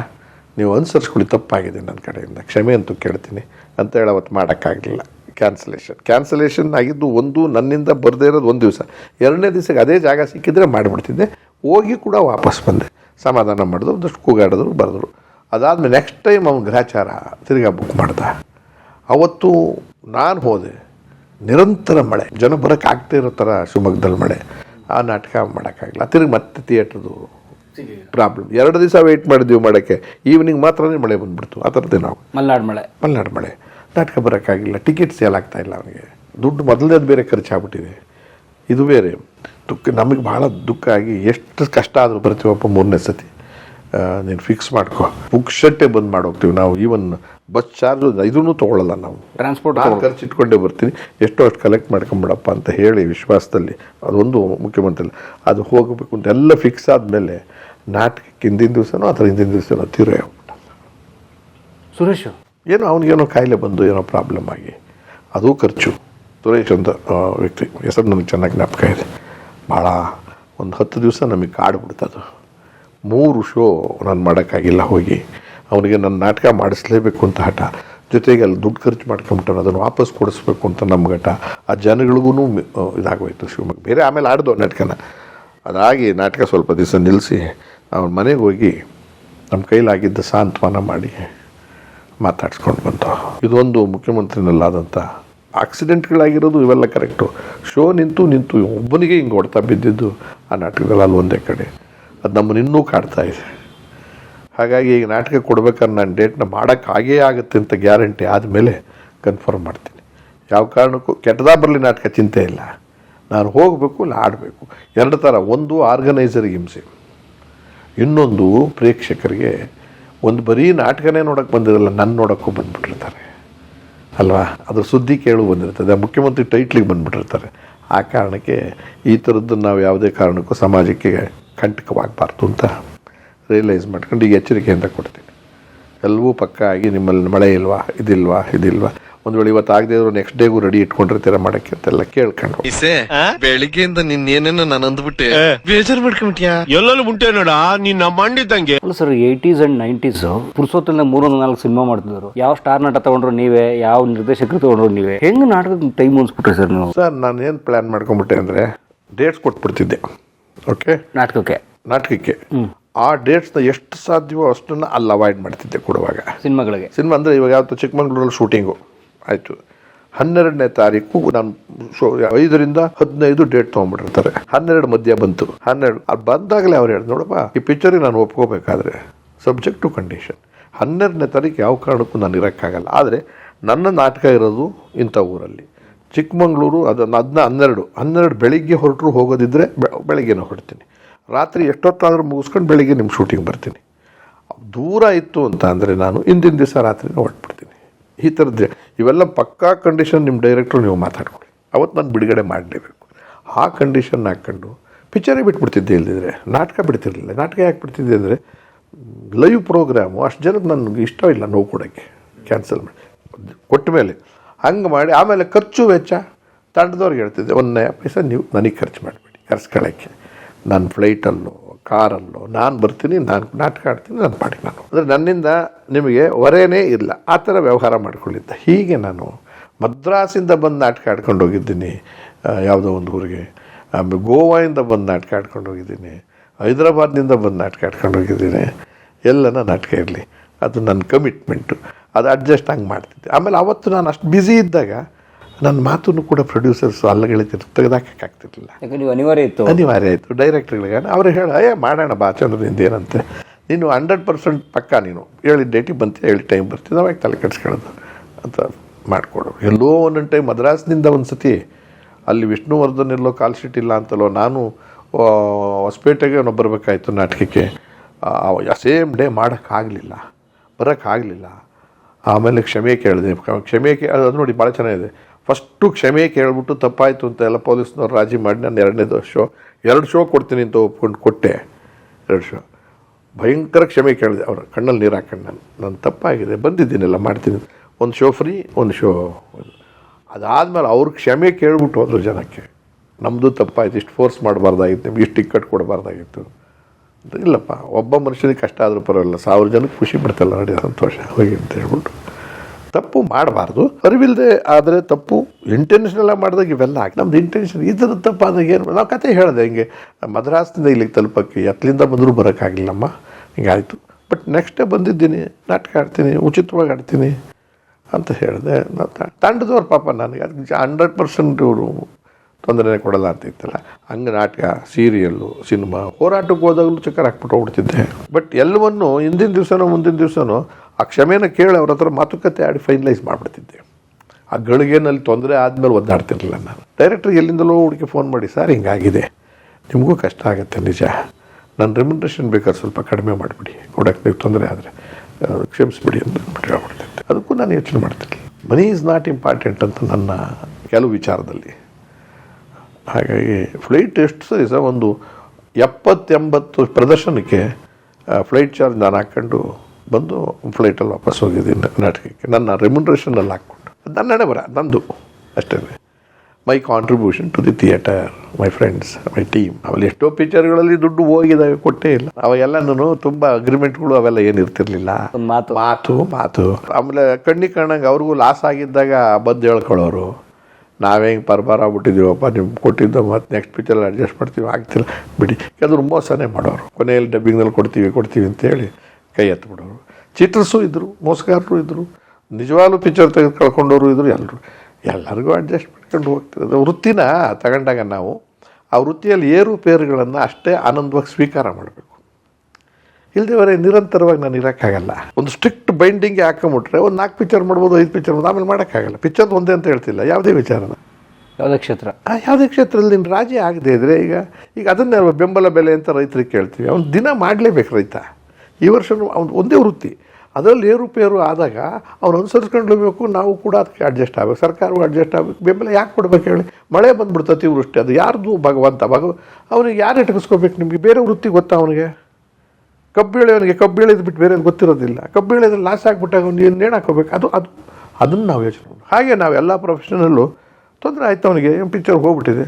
ನೀವು ಅನುಸರಿಸ್ಕೊಳ್ಳಿ, ತಪ್ಪಾಗಿದೆ ನನ್ನ ಕಡೆಯಿಂದ. ಕ್ಷಮೆ ಅಂತೂ ಕೇಳ್ತೀನಿ. ಅಂತ ಹೇಳಿ ಅವತ್ತು ಮಾಡೋಕ್ಕಾಗಲಿಲ್ಲ. ಕ್ಯಾನ್ಸಲೇಷನ್ ಕ್ಯಾನ್ಸಲೇಷನ್ ಆಗಿದ್ದು ಒಂದು, ನನ್ನಿಂದ ಬರದೇ ಇರೋದು ಒಂದು ದಿವಸ. ಎರಡನೇ ದಿವಸಕ್ಕೆ ಅದೇ ಜಾಗ ಸಿಕ್ಕಿದ್ರೆ ಮಾಡಿಬಿಡ್ತಿದ್ದೆ. ಹೋಗಿ ಕೂಡ ವಾಪಸ್ ಬಂದೆ. ಸಮಾಧಾನ ಮಾಡಿದ್ರು, ಒಂದಷ್ಟು ಕೂಗಾಡಿದ್ರು, ಬರೆದ್ರು. ಅದಾದಮೇಲೆ ನೆಕ್ಸ್ಟ್ ಟೈಮ್ ಅವನು ಗ್ರಹಚಾರ ತಿರ್ಗಾ ಬುಕ್ ಮಾಡ್ದ. ಅವತ್ತು ನಾನು ಹೋದೆ. ನಿರಂತರ ಮಳೆ. ಜನ ಬರೋಕ್ಕಾಗ್ತಾ ಇರೋ ಥರ ಶಿವಮೊಗ್ಗದಲ್ಲಿ ಮಳೆ. ಆ ನಾಟಕ ಮಾಡೋಕ್ಕಾಗಲ್ಲ ತಿರುಗಿ ಮತ್ತೆ ಥಿಯೇಟ್ರದು ಪ್ರಾಬ್ಲಮ್. ಎರಡು ದಿವಸ ವೆಯ್ಟ್ ಮಾಡಿದ್ವಿ ಮಳೆಗೆ. ಈವ್ನಿಂಗ್ ಮಾತ್ರನೇ ಮಳೆ ಬಂದ್ಬಿಡ್ತು. ಆ ಥರದ್ದೇ ನಾವು. ಮಲ್ನಾಡು ಮಳೆ. ಮಲ್ನಾಡು ಮಳೆ. ನಾಟಕ ಬರೋಕ್ಕಾಗಿಲ್ಲ. ಟಿಕೆಟ್ ಸೇಲ್ ಆಗ್ತಾ ಇಲ್ಲ ಅವನಿಗೆ. ದುಡ್ಡು ಮೊದಲನೇದು ಬೇರೆ ಖರ್ಚಾಗ್ಬಿಟ್ಟಿದೆ. ಇದು ಬೇರೆ. ದುಃಖ ನಮಗೆ ಭಾಳ ದುಃಖ ಆಗಿ ಎಷ್ಟು ಕಷ್ಟ ಆದರೂ ಬರ್ತೀವಪ್ಪ ಮೂರನೇ ಸತಿ. ನೀನು ಫಿಕ್ಸ್ ಮಾಡ್ಕೊ. ಬುಕ್ ಶರ್ಟೇ ಬಂದ್ ಮಾಡೋಗ್ತೀವಿ ನಾವು. ಈವನ್ ಬಸ್ ಚಾರ್ಜ್ ಇದನ್ನು ತೊಗೊಳ್ಳಲ್ಲ ನಾವು. ಟ್ರಾನ್ಸ್ಪೋರ್ಟ್ ಖರ್ಚು ಇಟ್ಕೊಂಡೇ ಬರ್ತೀನಿ. ಎಷ್ಟೋ ಅಷ್ಟು ಕಲೆಕ್ಟ್ ಮಾಡ್ಕೊಂಬಿಡಪ್ಪ ಅಂತ ಹೇಳಿ ವಿಶ್ವಾಸದಲ್ಲಿ. ಅದೊಂದು ಮುಖ್ಯಮಂತ್ರಿ ಅದು ಹೋಗಬೇಕು ಅಂತ ಎಲ್ಲ ಫಿಕ್ಸ್ ಆದಮೇಲೆ ನಾಟಕಕ್ಕೆ ಹಿಂದಿನ ದಿವಸನೋ ಅಥವಾ ಹಿಂದಿನ ದಿವಸನೋ ತೀರೇ ಆಗ್ಬಿಟ್ಟ ಸುರೇಶ್ ಏನೋ ಅವನಿಗೇನೋ ಕಾಯಿಲೆ ಬಂದು ಏನೋ ಪ್ರಾಬ್ಲಮ್ ಆಗಿ. ಅದು ಖರ್ಚು. ಸುರೇಶ್ ಅಂತ ವ್ಯಕ್ತಿ. ಹೆಸರು ನನಗೆ ಚೆನ್ನಾಗಿ ಜ್ಞಾಪಕ ಇದೆ. ಭಾಳ ಒಂದು ಹತ್ತು ದಿವಸ ನಮಗೆ ಕಾಡ್ಬಿಡ್ತದು ಮೂರು ಶೋ ನಾನು ಮಾಡೋಕ್ಕಾಗಿಲ್ಲ ಹೋಗಿ. ಅವನಿಗೆ ನನ್ನ ನಾಟಕ ಮಾಡಿಸ್ಲೇಬೇಕು ಅಂತ ಹಠ. ಜೊತೆಗೆ ಅಲ್ಲಿ ದುಡ್ಡು ಖರ್ಚು ಮಾಡ್ಕೊಂಬಿಟ್ಟು ಅದನ್ನು ವಾಪಸ್ ಕೊಡಿಸ್ಬೇಕು ಅಂತ ನಮ್ಮ ಘಟ ಆ ಜನಗಳಿಗೂ ಇದಾಗೋಯ್ತು ಶಿವಮೊಗ್ಗ. ಬೇರೆ ಆಮೇಲೆ ಆಡ್ದು ನಾಟಕನ. ಅದಾಗಿ ನಾಟಕ ಸ್ವಲ್ಪ ದಿವಸ ನಿಲ್ಲಿಸಿ ಅವನ ಮನೆಗೆ ಹೋಗಿ ನಮ್ಮ ಕೈಲಾಗಿದ್ದ ಸಾಂತ್ವನ ಮಾಡಿ ಮಾತಾಡಿಸ್ಕೊಂಡು ಬಂತು ಇದೊಂದು ಮುಖ್ಯಮಂತ್ರಿನಲ್ಲಾದಂಥ ಆಕ್ಸಿಡೆಂಟ್ಗಳಾಗಿರೋದು ಇವೆಲ್ಲ ಕರೆಕ್ಟು. ಶೋ ನಿಂತು ನಿಂತು ಒಬ್ಬನಿಗೆ ಹಿಂಗೆ ಹೊಡ್ತಾ ಬಿದ್ದಿದ್ದು ಆ ನಾಟಕದಲ್ಲಿ ಒಂದೇ ಕಡೆ. ಅದು ನಮ್ಮನ್ನು ಇನ್ನೂ ಕಾಡ್ತಾ ಇದೆ. ಹಾಗಾಗಿ ಈಗ ನಾಟಕ ಕೊಡ್ಬೇಕಾದ್ರೆ ನಾನು ಡೇಟ್ನ ಮಾಡೋಕ್ಕಾಗೇ ಆಗುತ್ತೆ ಅಂತ ಗ್ಯಾರಂಟಿ ಆದಮೇಲೆ ಕನ್ಫರ್ಮ್ ಮಾಡ್ತೀನಿ. ಯಾವ ಕಾರಣಕ್ಕೂ ಕೆಟ್ಟದಾಗ ಬರಲಿ ನಾಟಕ ಚಿಂತೆ ಇಲ್ಲ. ನಾನು ಹೋಗಬೇಕು ಇಲ್ಲ ಆಡಬೇಕು. ಎರಡು ಥರ, ಒಂದು ಆರ್ಗನೈಸರ್ಗೆ ಹಿಂಸೆ. ಇನ್ನೊಂದು ಪ್ರೇಕ್ಷಕರಿಗೆ ಒಂದು ಬರೀ ನಾಟಕನೇ ನೋಡೋಕ್ಕೆ ಬಂದಿರಲ್ಲ ನನ್ನ ನೋಡೋಕ್ಕೂ ಬಂದುಬಿಟ್ಟಿರ್ತಾರೆ. ಅಲ್ವಾ? ಅದ್ರ ಸುದ್ದಿ ಕೇಳು ಬಂದಿರ್ತದೆ, ಮುಖ್ಯಮಂತ್ರಿ ಟೈಟ್ಲಿಗೆ ಬಂದುಬಿಟ್ಟಿರ್ತಾರೆ. ಆ ಕಾರಣಕ್ಕೆ ಈ ಥರದ್ದು ನಾವು ಯಾವುದೇ ಕಾರಣಕ್ಕೂ ಸಮಾಜಕ್ಕೆ ಕಂಟಕವಾಗಬಾರ್ದು ಅಂತ ರಿಯಲೈಸ್ ಮಾಡ್ಕೊಂಡು ಈಗ ಎಚ್ಚರಿಕೆಯಿಂದ ಕೊಡ್ತೀನಿ. ಎಲ್ಲವೂ ಪಕ್ಕ ಆಗಿ ನಿಮ್ಮಲ್ಲಿ ಮಳೆ ಇಲ್ವಾ, ಇದಿಲ್ವಾ ಇದಿಲ್ವಾ? ಒಂದು ವೇಳೆ ಇವತ್ತು ಆಗದೆ ಇದ್ರು ನೆಕ್ಸ್ಟ್ ಡೇಗೂ ರೆಡಿ ಇಟ್ಕೊಂಡಿರ್ತೀರ ಮಾಡಕ್ಕೆ ಅಂತೆಲ್ಲ ಕೇಳ್ಕೊಂಡು. ಇಸೆ ಬೆಳಿಗ್ಗೆಯಿಂದ ನಿನ್ನೇನೇನೋ ನಾನು ಅಂದ್ಬಿಟ್ಟೆ. ಬೇಜಾರು ಮಾಡ್ಕೊಂಬಿಟ್ಯಾ ಎಲ್ಲೆಲ್ಲ ಮುಂಟೆ ನೋಡ ನೀನ್ ನಮ್ಮ ಮಂಡಿದ್ದಂಗೆ. ಅಲ್ಲ ಸರ್ ಏಯ್ಟೀಸ್ ಅಂಡ್ ನೈಂಟೀಸ್ ಪುರುಸೋತಿಂದ ಮೂರೊಂದು ನಾಲ್ಕು ಸಿನಿಮಾ ಮಾಡ್ತಿದ್ರು. ಯಾವ ಸ್ಟಾರ್ ನಟ ತಗೊಂಡ್ರು ನೀವೇ ಯಾವ ನಿರ್ದೇಶಕರು ತಗೊಂಡ್ರು ನೀವೇ? ಹೆಂಗ್ ನಾಟಕ ಟೈಮ್ ಅನ್ಸ್ಬಿಟ್ರಿ ಸರ್ ನೀವು? ಸರ್ ನಾನು ಏನು ಪ್ಲಾನ್ ಮಾಡ್ಕೊಂಡ್ಬಿಟ್ಟೆ ಅಂದ್ರೆ ಡೇಟ್ಸ್ ಕೊಟ್ಬಿಡ್ತಿದ್ದೆ. ಓಕೆ ನಾಟಕಕ್ಕೆ. ನಾಟಕಕ್ಕೆ. ಆ ಡೇಟ್ಸ್ನ ಎಷ್ಟು ಸಾಧ್ಯವೋ ಅಷ್ಟನ್ನ ಅಲ್ಲಿ ಅವಾಯ್ಡ್ ಮಾಡ್ತಿದ್ದೆ ಕೊಡುವಾಗ. ಸಿನಿಮಾಗಳಿಗೆ ಸಿನಿಮಾ ಅಂದ್ರೆ ಇವಾಗ ಯಾವತ್ತು ಚಿಕ್ಕಮಂಗ್ಳೂರಲ್ಲಿ ಶೂಟಿಂಗು ಆಯಿತು. ಹನ್ನೆರಡನೇ ತಾರೀಕು ನಾನು ಐದರಿಂದ ಹದಿನೈದು ಡೇಟ್ ತೊಗೊಂಡ್ಬಿಟ್ಟಿರ್ತಾರೆ. ಹನ್ನೆರಡು ಮಧ್ಯ ಬಂತು. ಹನ್ನೆರಡು ಅದು ಬಂದಾಗಲೇ ಅವ್ರು ಹೇಳಿ ನೋಡಪ್ಪ, ಈ ಪಿಕ್ಚರಿಗೆ ನಾನು ಒಪ್ಕೋಬೇಕಾದ್ರೆ ಸಬ್ಜೆಕ್ಟ್ ಟು ಕಂಡೀಷನ್ ಹನ್ನೆರಡನೇ ತಾರೀಕು ಯಾವ ಕಾರಣಕ್ಕೂ ನಾನು ಇರೋಕ್ಕಾಗಲ್ಲ. ಆದರೆ ನನ್ನ ನಾಟಕ ಇರೋದು ಇಂಥ ಊರಲ್ಲಿ. ಚಿಕ್ಕಮಂಗ್ಳೂರು ಅದನ್ನು ಅದನ್ನ ಹನ್ನೆರಡು. ಹನ್ನೆರಡು ಬೆಳಿಗ್ಗೆ ಹೊರಟರು ಬೆಳಗ್ಗೆನೇ ಬೆಳಿಗ್ಗೆನೇ ಹೊರಡ್ತೀನಿ. ರಾತ್ರಿ ಎಷ್ಟೊತ್ತಾದರೂ ಮುಗಿಸ್ಕೊಂಡು ಬೆಳಿಗ್ಗೆ ನಿಮ್ಮ ಶೂಟಿಂಗ್ ಬರ್ತೀನಿ. ದೂರ ಇತ್ತು ಅಂತ ಅಂದರೆ ನಾನು ಇಂದಿನ ದಿವಸ ರಾತ್ರಿನೇ ಹೊರಟ್ಬಿಡ್ತೀನಿ. ಈ ಥರದ್ದು. ಇವೆಲ್ಲ ಪಕ್ಕಾ ಕಂಡೀಷನ್ ನಿಮ್ಮ ಡೈರೆಕ್ಟ್ರು ನೀವು ಮಾತಾಡ್ಕೊಳ್ಳಿ. ಅವತ್ತು ನಾನು ಬಿಡುಗಡೆ ಮಾಡಲೇಬೇಕು. ಆ ಕಂಡೀಷನ್ ಹಾಕ್ಕೊಂಡು ಪಿಕ್ಚರೇ ಬಿಟ್ಬಿಡ್ತಿದ್ದೆ ಇಲ್ಲದಿದ್ರೆ ನಾಟಕ ಬಿಡ್ತಿರಲಿಲ್ಲ. ನಾಟಕ ಯಾಕೆ ಬಿಡ್ತಿದ್ದೆ ಅಂದರೆ ಲೈವ್ ಪ್ರೋಗ್ರಾಮು ಅಷ್ಟು ಜನಕ್ಕೆ ನನಗೆ ಇಷ್ಟ ಇಲ್ಲ ನೋವು ಕೊಡೋಕ್ಕೆ. ಕ್ಯಾನ್ಸಲ್ ಮಾಡಿ. ಕೊಟ್ಟ ಮೇಲೆ. ಹಂಗೆ ಮಾಡಿ, ಆಮೇಲೆ ಖರ್ಚು ವೆಚ್ಚ ತಂಡದವ್ರಿಗೆ ಹೇಳ್ತಿದ್ದೆ, ಒಂದೇ ಪೈಸ ನೀವು ನನಗೆ ಖರ್ಚು ಮಾಡಬೇಡಿ. ಕರ್ಸ್ಕೊಳ್ಳೋಕ್ಕೆ ನಾನು ಫ್ಲೈಟಲ್ಲೋ ಕಾರಲ್ಲೋ, ನಾನು ಬರ್ತೀನಿ, ನಾನು ನಾಟಕ ಆಡ್ತೀನಿ, ನಾನು ಪಾಡಿ ನಾನು. ಅಂದರೆ ನನ್ನಿಂದ ನಿಮಗೆ ಹೊರೇನೇ ಇಲ್ಲ. ಆ ಥರ ವ್ಯವಹಾರ ಮಾಡಿಕೊಳ್ಳಿದ್ದೆ. ಹೀಗೆ ನಾನು ಮದ್ರಾಸಿಂದ ಬಂದು ನಾಟಕ ಆಡ್ಕೊಂಡು ಹೋಗಿದ್ದೀನಿ ಯಾವುದೋ ಒಂದು ಊರಿಗೆ. ಆಮೇಲೆ ಗೋವಾಯಿಂದ ಬಂದು ನಾಟಕ ಆಡ್ಕೊಂಡು ಹೋಗಿದ್ದೀನಿ, ಹೈದರಾಬಾದ್ನಿಂದ ಬಂದು ನಾಟಕ ಆಡ್ಕೊಂಡು ಹೋಗಿದ್ದೀನಿ. ಎಲ್ಲನ ನಾಟಕ ಇರಲಿ. ಅದು ನನ್ನ ಕಮಿಟ್ಮೆಂಟು ಅದು ಅಡ್ಜಸ್ಟ್ ಹಂಗೆ ಮಾಡ್ತಿದ್ದೆ. ಆಮೇಲೆ ಅವತ್ತು ನಾನು ಅಷ್ಟು ಬ್ಯುಸಿ ಇದ್ದಾಗ ನನ್ನ ಮಾತನ್ನು ಕೂಡ ಪ್ರೊಡ್ಯೂಸರ್ಸ್ ಅಲ್ಲಗಳ ತೆಗೆದಾಕಕ್ಕಾಗ್ತಿರ್ಲಿಲ್ಲ ನೀವು ಅನಿವಾರ್ಯ ಇತ್ತು. ಅನಿವಾರ್ಯ ಆಯಿತು ಡೈರೆಕ್ಟ್ರಿಗೆ ಅವ್ರು ಹೇಳ ಏ ಮಾಡೋಣ ಬಾ ಚಂದ್ರದಿಂದ ಏನಂತೆ. ನೀನು ಹಂಡ್ರೆಡ್ ಪರ್ಸೆಂಟ್ ಪಕ್ಕ ನೀನು. ಹೇಳಿ ಡೇಟಿಗೆ ಬಂತು ಹೇಳಿ ಟೈಮ್ ಬರ್ತೀನಿ ಅವಾಗ ತಲೆ ಕೆಡಿಸ್ಕೊಳ್ಳೋದು? ಅಂತ ಮಾಡಿಕೊಡು ಎಲ್ಲೋ ಒಂದೊಂದು ಟೈಮ್ ಮದ್ರಾಸ್ನಿಂದ ಒಂದು ಸತಿ ಅಲ್ಲಿ ವಿಷ್ಣುವರ್ಧನ್ ಎಲ್ಲೋ ಕಾಲ್ ಶೀಟ್ ಇಲ್ಲ ಅಂತಲೋ ನಾನು ಹೊಸಪೇಟೆಗೆ ಅವನು ಬರಬೇಕಾಯ್ತು ನಾಟಕಕ್ಕೆ. ಸೇಮ್ ಡೇ ಮಾಡೋಕ್ಕಾಗಲಿಲ್ಲ. ಬರೋಕ್ಕಾಗಲಿಲ್ಲ. ಆಮೇಲೆ ಕ್ಷಮೆ ಕೇಳಿದೆ. ಕ್ಷಮೆ ಕೇಳಿ ಅದು ನೋಡಿ ಭಾಳ ಚೆನ್ನಾಗಿದೆ. ಫಸ್ಟು ಕ್ಷಮೆ ಕೇಳಿಬಿಟ್ಟು ತಪ್ಪಾಯಿತು ಅಂತ ಎಲ್ಲ ಪೊಲೀಸ್ನವ್ರು ರಾಜಿ ಮಾಡಿ ನಾನು ಎರಡನೇದು ಶೋ. ಎರಡು ಶೋ ಕೊಡ್ತೀನಿ ಅಂತ ಒಪ್ಕೊಂಡು ಕೊಟ್ಟೆ. ಎರಡು ಶೋ. ಭಯಂಕರ ಕ್ಷಮೆ ಕೇಳಿದೆ. ಅವ್ರ ಕಣ್ಣಲ್ಲಿ ನೀರು ಹಾಕೊಂಡು ನಾನು ನಾನು ತಪ್ಪಾಗಿದೆ ಬಂದಿದ್ದೀನಿಲ್ಲ ಮಾಡ್ತೀನಿ. ಒಂದು ಶೋ ಫ್ರೀ, ಒಂದು ಶೋ ಅದಾದಮೇಲೆ ಅವ್ರ ಕ್ಷಮೆ ಕೇಳಿಬಿಟ್ಟು ಹೋದ್ರು ಜನಕ್ಕೆ. ನಮ್ಮದು ತಪ್ಪಾಯಿತು, ಇಷ್ಟು ಫೋರ್ಸ್ ಮಾಡಬಾರ್ದಾಗಿತ್ತು, ನಿಮ್ಗೆ ಇಷ್ಟು ಟಿಕೆಟ್ ಕೊಡಬಾರ್ದಾಗಿತ್ತು. ಇಲ್ಲಪ್ಪ, ಒಬ್ಬ ಮನುಷ್ಯನಿಗೆ ಕಷ್ಟ ಆದರೂ ಪರವಾಗಿಲ್ಲ. ಸಾವಿರ ಜನಕ್ಕೆ ಖುಷಿ ಪಡ್ತಲ್ಲ ನೋಡಿ, ಸಂತೋಷ. ಹೋಗಿ ಅಂತ ಹೇಳ್ಬಿಟ್ಟು. ತಪ್ಪು ಮಾಡಬಾರ್ದು. ಅರಿವಿಲ್ಲದೆ ಆದರೆ ತಪ್ಪು ಇಂಟೆನ್ಷನಲ್ಲ ಮಾಡಿದಾಗ ಇವೆಲ್ಲ ಹಾಕಿ. ನಮ್ದು ಇಂಟೆನ್ಷನ್ ಈ ತಪ್ಪು ತಪ್ಪಾದಾಗ ಏನು ನಾವು ಕತೆ ಹೇಳಿದೆ ಹಿಂಗೆ, ಮದ್ರಾಸ್ನಿಂದ ಇಲ್ಲಿಗೆ ತಲುಪಕ್ಕೆ ಎತ್ತಲಿಂದ ಬಂದರೂ ಬರೋಕ್ಕಾಗಿಲ್ಲಮ್ಮ ಹಿಂಗಾಯಿತು ಬಟ್ ನೆಕ್ಸ್ಟ್ ಬಂದಿದ್ದೀನಿ, ನಾಟಕ ಆಡ್ತೀನಿ, ಉಚಿತವಾಗಿ ಆಡ್ತೀನಿ ಅಂತ ಹೇಳಿದೆ. ತಂಡದವ್ರು ಪಾಪ ನನಗೆ ಅದಕ್ಕೆ ಹಂಡ್ರೆಡ್ ಪರ್ಸೆಂಟ್ ಇವರು ತೊಂದರೆ ಕೊಡಲ್ಲ ಅಂತ ಇತ್ತಲ್ಲ. ಹಂಗೆ ನಾಟಕ ಸೀರಿಯಲ್ಲು ಸಿನಿಮಾ ಹೋರಾಟಕ್ಕೆ ಹೋದಾಗಲೂ ಚಕ್ಕರ್ ಹಾಕ್ಬಿಟ್ಟು ಹೋಗ್ಬಿಡ್ತಿದ್ದೆ ಬಟ್ ಎಲ್ಲವನ್ನು ಹಿಂದಿನ ದಿವಸನೋ, ಮುಂದಿನ ದಿವಸನೋ ಆ ಕ್ಷಮೆನ ಕೇಳಿ ಅವ್ರ ಹತ್ರ ಮಾತುಕತೆ ಆಡಿ ಫೈನಲೈಸ್ ಮಾಡಿಬಿಡ್ತಿದ್ದೆ. ಆ ಗಳಿಗೆನಲ್ಲಿ ತೊಂದರೆ ಆದಮೇಲೆ ಒದ್ದಾಡ್ತಿರ್ಲಿಲ್ಲ ನಾನು. ಡೈರೆಕ್ಟ್ರಿಗೆ ಎಲ್ಲಿಂದಲೋ ಹುಡುಕಿ ಫೋನ್ ಮಾಡಿ, ಸರ್, ಹಿಂಗಾಗಿದೆ. ನಿಮಗೂ ಕಷ್ಟ ಆಗುತ್ತೆ ನಿಜ. ನನ್ನ ರೆಮ್ಯುನರೇಷನ್ ಬೇಕಾದ್ರೆ ಸ್ವಲ್ಪ ಕಡಿಮೆ ಮಾಡಿಬಿಡಿ. ಕೊಡೋಕ್ಕೆ ನೀವು ತೊಂದರೆ ಆದರೆ ಕ್ಷಮಿಸ್ಬಿಡಿ ಅಂತ ಬಿಟ್ಟು ಹೇಳ್ಬಿಡ್ತಿದ್ದೆ ಅದಕ್ಕೂ ನಾನು ಯೋಚನೆ ಮಾಡ್ತಿರಲಿಲ್ಲ. ಮನಿ ಈಸ್ ನಾಟ್ ಇಂಪಾರ್ಟೆಂಟ್ ಅಂತ ನನ್ನ ಕೆಲವು ವಿಚಾರದಲ್ಲಿ. ಹಾಗಾಗಿ ಫ್ಲೈಟ್ ಎಷ್ಟು ಸರಿ ಸರ್ ಒಂದು ಎಪ್ಪತ್ತೆಂಬತ್ತು ಪ್ರದರ್ಶನಕ್ಕೆ ಫ್ಲೈಟ್ ಚಾರ್ಜ್ ನಾನು ಹಾಕ್ಕೊಂಡು ಬಂದು ಫ್ಲೈಟಲ್ಲಿ ವಾಪಸ್ ಹೋಗಿದ್ದೀನಿ ನಾಟಕಕ್ಕೆ ನನ್ನ ರೆಮ್ಯುನರೇಷನಲ್ಲಿ ಹಾಕ್ಕೊಂಡು ನನ್ನ ಹಣೆ ಬರ ನಂದು ಅಷ್ಟೇ. My contribution to the theatre my friends my team ಆಮೇಲೆ ಎಷ್ಟೋ ಪಿಕ್ಚರ್ಗಳಲ್ಲಿ ದುಡ್ಡು ಹೋಗಿದಾಗ ಕೊಟ್ಟೇ ಇಲ್ಲ. ಅವಾಗೆಲ್ಲನೂ ತುಂಬ ಅಗ್ರಿಮೆಂಟ್ಗಳು ಅವೆಲ್ಲ ಏನಿರ್ತಿರ್ಲಿಲ್ಲ. ಒಂದು ಮಾತು. ಮಾತು ಮಾತು. ಆಮೇಲೆ ಕಣ್ಣಿಗೆ ಕಾಣಂಗೆ ಅವ್ರಿಗೂ ಲಾಸ್ ಆಗಿದ್ದಾಗ ಬಂದು ಹೇಳ್ಕೊಳ್ಳೋರು ನಾವೇಂಗೆ ಪರ್ಬಾರ ಆಗ್ಬಿಟ್ಟಿದ್ದೀವಪ್ಪ ನಿಮ್ಗೆ ಕೊಟ್ಟಿದ್ದು ಮತ್ತು ನೆಕ್ಸ್ಟ್ ಪಿಕ್ಚರಲ್ಲಿ ಅಡ್ಜಸ್ಟ್ ಮಾಡ್ತೀವಿ ಆಗ್ತಿಲ್ಲ. ಬಿಡಿ. ಯಾಕಂದ್ರೆ ಮೋಸನೇ ಮಾಡೋರು. ಕೊನೆಯಲ್ಲಿ ಡಬ್ಬಿಂಗ್ನಲ್ಲಿ ಕೊಡ್ತೀವಿ ಕೊಡ್ತೀವಿ ಅಂತೇಳಿ ಕೈ ಎತ್ಬಿಡೋರು. ಚಿತ್ರಸು ಇದ್ದರು ಮೋಸಗಾರರು ಇದ್ದರು ನಿಜವಾಗ್ಲು ಪಿಕ್ಚರ್ ತೆಗೆದು ಕಳ್ಕೊಂಡವರು ಇದ್ದರು ಎಲ್ಲರೂ ಎಲ್ಲರಿಗೂ ಅಡ್ಜಸ್ಟ್ ಮಾಡ್ಕೊಂಡು ಹೋಗ್ತಿರೋದು. ವೃತ್ತಿನ? ತಗೊಂಡಾಗ ನಾವು ಆ ವೃತ್ತಿಯಲ್ಲಿ ಏರುಪೇರುಗಳನ್ನು ಅಷ್ಟೇ ಆನಂದವಾಗಿ ಸ್ವೀಕಾರ ಮಾಡಬೇಕು. ಇಲ್ಲದೇವರೆ ನಿರಂತರವಾಗಿ ನಾನು ಇರೋಕ್ಕಾಗಲ್ಲ. ಒಂದು ಸ್ಟ್ರಿಕ್ಟ್ ಬೈಂಡಿಂಗ್ಗೆ ಹಾಕೊಂಬಿಟ್ರೆ ಒಂದು ನಾಲ್ಕು ಪಿಕ್ಚರ್ ಮಾಡ್ಬೋದು ಐದು ಪಿಕ್ಚರ್ ಮಾಡ್ಬೋದು ಆಮೇಲೆ ಮಾಡೋಕ್ಕಾಗಲ್ಲ. ಪಿಕ್ಚರ್ ಒಂದೇ ಅಂತ ಹೇಳ್ತಿಲ್ಲ. ಯಾವುದೇ ವಿಚಾರನ ಯಾವುದೇ ಕ್ಷೇತ್ರ. ಆ ಯಾವುದೇ ಕ್ಷೇತ್ರದಲ್ಲಿ ನಿಮ್ಮ ರಾಜಿ ಆಗದೆ ಇದ್ರೆ ಈಗ ಈಗ ಅದನ್ನೇ ಬೆಂಬಲ ಬೆಲೆ ಅಂತ ರೈತರಿಗೆ ಕೇಳ್ತೀವಿ. ಅವ್ನು ದಿನ ಮಾಡಲೇಬೇಕು ರೈತ. ಈ ವರ್ಷ ಅವ್ನು ಒಂದೇ ವೃತ್ತಿ. ಅದರಲ್ಲಿ ಏರುಪೇರು ಆದಾಗ ಅವ್ನು ಅನುಸರಿಸ್ಕೊಂಡ್ಬೇಕು ನಾವು ಕೂಡ ಅದಕ್ಕೆ ಅಡ್ಜಸ್ಟ್ ಆಗಬೇಕು. ಸರ್ಕಾರವು ಅಡ್ಜಸ್ಟ್ ಆಗಬೇಕು. ಬೆಂಬಲ ಯಾಕೆ ಕೊಡ್ಬೇಕು ಹೇಳಿ? ಮಳೆ ಬಂದುಬಿಡ್ತತಿ ವೃಷ್ಟಿ ಅದು ಯಾರ್ದು ಭಗವಂತ? ಭಗವ ಅವನಿಗೆ ಯಾರು ಇಟ್ಕಿಸ್ಕೋಬೇಕು ನಿಮಗೆ? ಬೇರೆ ವೃತ್ತಿ ಗೊತ್ತಾ ಅವನಿಗೆ? ಕಬ್ಬು ಬೆಳೆಯವನಿಗೆ ಕಬ್ಬು ಬೆಳೆದು ಬಿಟ್ಟು ಬೇರೆ ಗೊತ್ತಿರೋದಿಲ್ಲ. ಕಬ್ಬು ಬೆಳೆದ್ರೆ ಲಾಸ್ ಆಗಿಬಿಟ್ಟಾಗ ಅವ್ನು ನೇಣು ಹಾಕೋಬೇಕು ಅದು ಅದು, ಅದನ್ನು ನಾವು ಯೋಚನೆ ಹಾಗೆ ನಾವು ಎಲ್ಲ ಪ್ರೊಫೆಷನಲ್ಲೂ ತೊಂದರೆ ಆಯ್ತು ಅವನಿಗೆ. ಪಿಕ್ಚರ್ಗೆ ಹೋಗ್ಬಿಟ್ಟಿದೆ.